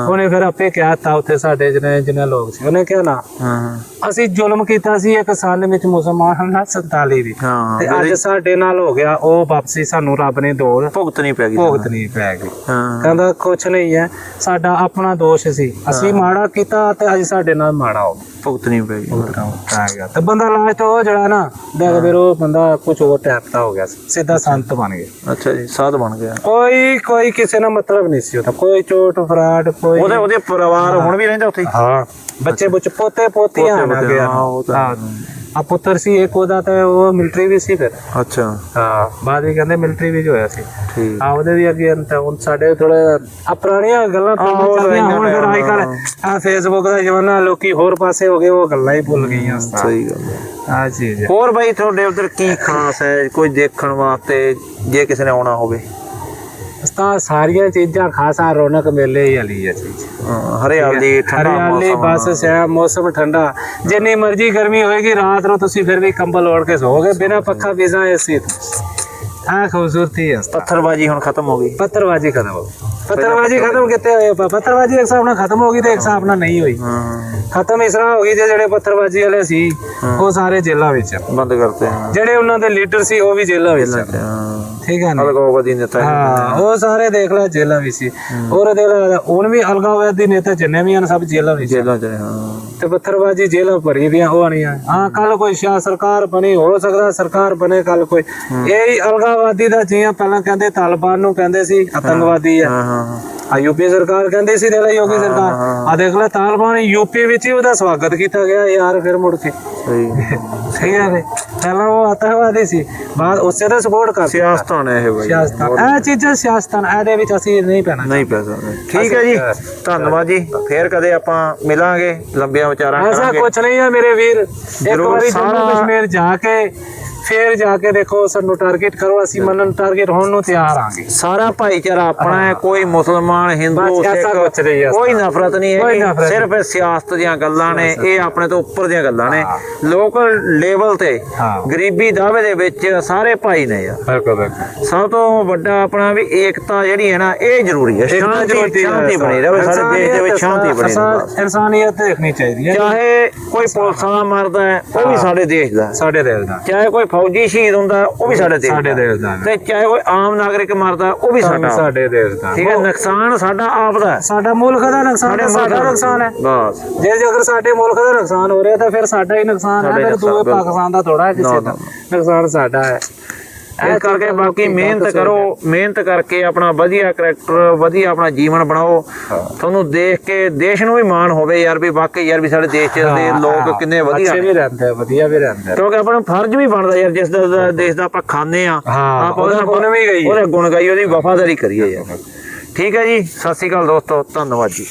ਉਹਨੇ ਫਿਰ ਆਪੇ ਕਿਹਾ ਤਾ ਉੱਥੇ ਸਾਡੇ ਜਿਹਨੇ ਜਿਹਨੇ ਲੋਕ ਸੀ ਉਹਨੇ ਕਿਹਾ ਨਾ ਅਸੀਂ ਜ਼ੁਲਮ ਕੀਤਾ ਸੀ ਇੱਕ ਸਾਲ ਵਿੱਚ ਮੁਸਲਮਾਨ ਨਾਲ 47 ਵੀ। ਹਾਂ ਤੇ ਅੱਜ ਸਾਡੇ ਨਾਲ ਹੋ ਗਿਆ ਉਹ ਵਾਪਸੀ ਸਾਨੂੰ ਰੱਬ ਨੇ ਦੌੜ ਭੁਗਤ ਨਹੀਂ ਪੈ ਗਈ। ਭੁਗਤਣੀ ਪੈ ਗਈ। ਹਾਂ। ਕਹਿੰਦਾ ਕੁਛ ਨਹੀਂ ਹੈ ਸਾਡਾ ਆਪਣਾ ਦੋਸ਼ ਸੀ। ਅਸੀਂ ਮਾੜਾ ਕੀਤਾ ਤੇ ਅੱਜ ਸਾਡੇ ਨਾਲ ਮਾੜਾ ਹੋ ਗਿਆ। ਪੈ ਗਿਆ। ਤੇ ਬੰਦਾ ਲਾਸਟ ਉਹ ਜਿਹੜਾ ਨਾ ਦੇਖ ਫਿਰ ਉਹ ਬੰਦਾ ਕੁਝ ਹੋਰ ਟਾਈਪ ਦਾ ਹੋ ਗਿਆ। ਸੀ। ਸਿੱਧਾ ਸੰਤ ਬਣ ਗਿਆ। ਅੱਛਾ ਜੀ ਸਾਧ ਬਣ ਗਿਆ। ਕੋਈ ਕੋਈ ਕਿਸੇ ਨਾਲ ਮਤਲਬ ਨਹੀਂ ਸੀ ਉਹਦਾ। ਕੋਈ ਚੋਟ ਫਰਾਡ ਕੋਈ ਉਹਦੇ ਉਹਦੇ ਪਰਿਵਾਰ ਹੁਣ ਵੀ ਰਹਿੰਦਾ ਉੱਥੇ ਹਾਂ? ਬੱਚੇ ਬੁੱਚ ਪੋਤੇ ਪੋਤੀਆਂ ਪੋਤੇ- ਆ ਗਿਆ। ਹਾਂ, ਉਹ ਤਾਂ- ਆ ਪੁੱਤਰ ਸੀ ਇੱਕ ਉਹਦਾ ਤੇ ਉਹ ਮਿਲਟਰੀ ਵੀ ਸੀ ਫਿਰ। ਅੱਛਾ। ਹਾਂ ਬਾਅਦ ਵੀ ਕਹਿੰਦੇ ਮਿਲਟਰੀ ਵੀ ਹੋਇਆ ਸੀ। ਠੀਕ। ਆ ਉਹਦੇ ਵੀ ਅੱਗੇ ਅੰਤ ਹੁਣ ਸਾਡੇ ਥੋੜੇ ਆ ਪੁਰਾਣੀਆਂ ਗੱਲਾਂ ਚੱਲਦੀਆਂ ਹੁਣ ਫਿਰ। ਅੱਜ ਕੱਲ ਆ ਫੇਸਬੁੱਕ ਦਾ ਜ਼ਮਾਨਾ ਲੋਕੀ ਹੋਰ ਪਾਸੇ ਹੋ ਗਏ ਉਹ ਗੱਲਾਂ ਹੀ ਭੁੱਲ ਗਈਆਂ ਸਹੀ ਗੱਲ ਹੈ। ਆ ਚੀਜ਼। ਹੋਰ ਬਾਈ ਤੁਹਾਡੇ ਉਧਰ ਕੀ ਖਾਸ ਹੈ ਕੋਈ ਦੇਖਣ ਵਾਸਤੇ ਜੇ ਕਿਸੇ ਨੇ ਆਉਣਾ ਹੋਵੇ? ਤਾਂ ਸਾਰੀਆਂ ਚੀਜ਼ਾਂ ਖਾਸਾ ਰੌਣਕ ਮੇਲੇ ਹੀ ਵਾਲੀ ਹੈ ਚੀਜ਼। ਹਰਿਆਲੀ ਠੰਡਾ ਹਰਿਆਲੀ ਬਸ ਸਿਆ ਮੌਸਮ ਠੰਡਾ। ਜਿੰਨੀ ਮਰਜ਼ੀ ਗਰਮੀ ਹੋਏਗੀ ਰਾਤ ਨੂੰ ਤੁਸੀਂ ਫਿਰ ਵੀ ਕੰਬਲ ओढ़ ਕੇ ਸੋਓਗੇ ਬਿਨਾ ਪੱਖਾ ਬਿਨਾ ਏਸੀ ਆ ਖੂਬਸੂਰਤੀ ਹੈ ਪੱਥਰਬਾਜੀ ਹੁਣ ਖਤਮ ਹੋ ਗਈ। ਪੱਤਰਬਾਜੀ ਖਤਮ ਹੋ ਗਈ। ਪੱਤਰਬਾਜੀ ਖਤਮ ਕਿੱਥੇ ਹੋਈ? ਪ- ਪੱਤਰਬਾਜੀ ਇੱਕ ਹਿਸਾਬ ਨਾਲ ਖਤਮ ਹੋ ਗਈ ਤੇ ਇੱਕ ਹਿਸਾਬ ਨਾਲ ਨਹੀਂ ਹੋਈ। ਖਤਮ ਇਸ ਤਰ੍ਹਾਂ ਹੋ ਗਈ ਜੇ ਜਿਹੜੇ ਪੱਤਰਬਾਜੀ ਵਾਲੇ ਸੀ ਉਹ ਸਾਰੇ ਜੇਲ੍ਹਾਂ ਵਿੱਚ। ਬੰਦ ਕਰਤੇ ਜਿਹੜੇ ਉਹਨਾਂ ਦੇ ਲੀਡਰ ਸੀ ਉਹ ਵੀ ਜੇਲ੍ਹਾਂ ਵਿੱਚ ਠੀਕ ਹੈ ਨਾ? ਅਲਗੋਵਦੀ ਨੇਤਾ ਹੈ। ਹਾਂ ਉਹ ਸਾਰੇ ਦੇਖ ਲੈ ਜੇਲ੍ਹਾਂ ਵਿੱਚ ਸੀ ਔਰ ਦੇਖ ਲੈ ਹੁਣ ਵੀ ਅਲਗਾਵਾਦੀ ਨੇਤਾ ਜਿੰਨੇ ਵੀ ਹਨ ਸਭ ਜੇਲ੍ਹਾਂ ਵਿੱਚ ਆ। ਜੇਲਾਂ ਚ ਨੇ, ਹਾਂ। ਤੇ ਪੱਥਰਬਾਜੀ ਜੇਲ੍ਹਾਂ ਭਰੀ ਦੀਆਂ ਉਹ ਆਣੀਆਂ ਹਾਂ ਕੱਲ ਕੋਈ ਸ਼ਾ ਸਰਕਾਰ ਬਣੀ ਹੋ ਸਕਦਾ ਸਰਕਾਰ ਬਣੇ ਕੱਲ ਕੋਈ। ਇਹ ਹੀ ਅਲਗਾਵਾਦੀ ਦਾ ਜਿਵੇਂ ਪਹਿਲਾਂ ਕਹਿੰਦੇ ਤਾਲਿਬਾਨ ਨੂੰ ਕਹਿੰਦੇ ਸੀ ਆਤੰਕਵਾਦੀ ਆ। ਹਾਂ ਆ ਯੂਪੀ ਸਰਕਾਰ ਕਹਿੰਦੀ ਸੀ ਦੇਖ ਲੈ ਯੋਗੀ ਸਰਕਾਰ। ਆ ਦੇਖ ਲੈ ਤਾਲਿਬਾਨ ਯੂਪੀ ਵਿੱਚ ਹੀ ਉਹਦਾ ਸਵਾਗਤ ਕੀਤਾ ਗਿਆ ਯਾਰ ਫਿਰ ਮੁੜ ਕੇ। ਸਹੀ। ਸਹੀ ਹੈ ਰੇ ਉਹ ਆਤੰਕਵਾਦੀ ਸੀ ਬਾਅਦ ਉਸੇ ਦਾ ਸਪੋਰਟ ਕਰ ਸਿਆਸਤਾਂ ਨੇ ਇਹ ਬਾਈ। ਸਿਆਸਤਾਨ। ਇਹ ਚੀਜ਼ਾਂ ਸਿਆਸਤਾਨ ਇਹਦੇ ਵਿੱਚ ਅਸੀਂ ਨਹੀਂ ਪੈਣਾ। ਨਹੀਂ ਪੈ ਸਕਦੇ ਠੀਕ ਹੈ ਜੀ। ਧੰਨਵਾਦ ਜੀ। ਫੇਰ ਕਦੇ ਆਪਾਂ ਮਿਲਾਂਗੇ ਲੰਬੀਆਂ ਵਿਚਾਰਾਂ ਐਸਾ ਕਰਾਂਗੇ। ਕੁਝ ਨਹੀਂ ਹੈ ਮੇਰੇ ਵੀਰ। ਇੱਕ ਵਾਰੀ ਜੰਮੂ ਕਸ਼ਮੀਰ ਜਾ ਕੇ ਫੇਰ ਜਾ ਕੇ ਦੇਖੋ ਸਾਨੂੰ ਟਾਰਗੇਟ ਕਰੋ ਅਸੀਂ ਮੰਨਣ ਟਾਰਗੇਟ ਹੋਣ ਨੂੰ ਤਿਆਰ ਆਂਗੇ। ਸਾਰਾ ਭਾਈਚਾਰਾ ਆਪਣਾ ਹੈ ਕੋਈ ਮੁਸਲਮਾਨ ਹਿੰਦੂ ਸਿੱਖ। ਕੋਈ ਨਫ਼ਰਤ ਨਹੀਂ ਹੈ ਸਿਰਫ ਸਿਆਸਤ ਦੀਆਂ ਗੱਲਾਂ ਨੇ ਇਹ ਆਪਣੇ ਤੋਂ ਉੱਪਰ ਦੀਆਂ ਗੱਲਾਂ ਨੇ। ਲੋਕਲ ਲੈਵਲ ਤੇ ਗਰੀਬੀ ਦਾਅਵੇ ਦੇ ਵਿੱਚ ਸਾਰੇ ਭਾਈ ਨੇ ਯਾਰ ਬਿਲਕੁਲ ਬਿਲਕੁਲ। ਸਭ ਤੋਂ ਵੱਡਾ ਆਪਣਾ ਵੀ ਏਕਤਾ ਜਿਹੜੀ ਹੈ ਨਾ ਇਹ ਜ਼ਰੂਰੀ ਹੈ। ਸ਼ਾਂਤੀ ਸ਼ਾਂਤੀ ਬਣੀ ਰਹੇ ਸਾਡੇ ਦੇਸ਼ ਦੇ ਵਿੱਚ ਸ਼ਾਂਤੀ ਬਣੀ ਰਹੇ ਇਨਸਾਨੀਅਤ ਦੇਖਣੀ ਚਾਹੀਦੀ ਹੈ। ਚਾਹੇ ਕੋਈ ਪੁਲਿਸ ਮਰਦਾ ਹੈ ਉਹ ਵੀ ਸਾਡੇ ਦੇਸ਼ ਦਾ। ਸਾਡੇ ਦੇਸ਼ ਦਾ। ਚਾਹੇ ਕੋਈ ਫੌਜੀ ਸ਼ਹੀਦ ਹੁੰਦਾ ਉਹ ਵੀ ਸਾਡੇ ਦੇਸ਼ ਸਾਡੇ ਦਾ। ਹੈ। ਦੇਸ਼ ਦਾ ਤੇ ਚਾਹੇ ਕੋਈ ਆਮ ਨਾਗਰਿਕ ਮਰਦਾ ਉਹ ਵੀ ਸਾਡਾ। ਸਾਡੇ ਦੇਸ਼ ਦਾ। ਠੀਕ ਹੈ ਨੁਕਸਾਨ ਸਾਡਾ ਆਪ ਦਾ ਸਾਡਾ ਮੁਲਕ ਦਾ ਨੁਕਸਾਨ ਹੈ ਸਾਡਾ ਨੁਕਸਾਨ ਹੈ। ਬਸ। ਜੇ ਜੇ ਅਗਰ ਸਾਡੇ ਮੁਲਕ ਦਾ ਨੁਕਸਾਨ ਹੋ ਰਿਹਾ ਤਾਂ ਫਿਰ ਸਾਡਾ ਹੀ ਨੁਕਸਾਨ ਹੈ ਫਿਰ ਦੂਏ। ਪਾਕਿਸਤਾਨ ਦਾ ਥੋੜਾ ਕਿਸੇ ਦਾ। ਨੁਕਸਾਨ ਸਾਡਾ ਹੈ। ਇਸ ਕਰਕੇ ਬਾਕੀ ਮਿਹਨਤ ਕਰੋ ਮਿਹਨਤ ਕਰਕੇ ਆਪਣਾ ਵਧੀਆ ਕਰੈਕਟਰ ਵਧੀਆ ਆਪਣਾ ਜੀਵਨ ਬਣਾਓ। ਤੁਹਾਨੂੰ ਦੇਖ ਕੇ ਦੇਸ਼ ਨੂੰ ਵੀ ਮਾਣ ਹੋਵੇ ਯਾਰ ਵੀ ਵਾਕਈ ਯਾਰ ਵੀ ਸਾਡੇ ਦੇਸ਼ ਦੇ ਲੋਕ ਕਿੰਨੇ ਵਧੀਆ ਅੱਛੇ ਵੀ ਰਹਿੰਦੇ ਆ, ਵਧੀਆ ਵੀ ਰਹਿੰਦੇ ਆ। ਕਿਉਂਕਿ ਆਪਣਾ ਫਰਜ਼ ਵੀ ਬਣਦਾ ਯਾਰ ਜਿਸ ਦਾ- ਦੇਸ਼ ਦਾ ਆਪਾਂ ਖਾਂਦੇ ਆ ਹਾਂ, ਆਪਾਂ ਉਹਦਾ ਗੁਣ ਵੀ ਗਾਈਏ। ਉਹਦਾ ਗੁਣ ਗਾਈਏ ਉਹਦੀ ਵਫਾਦਾਰੀ ਕਰੀਏ ਯਾਰ। ਠੀਕ ਹੈ ਜੀ ਸਤਿ ਸ਼੍ਰੀ ਅਕਾਲ ਦੋਸਤੋ ਧੰਨਵਾਦ ਜੀ।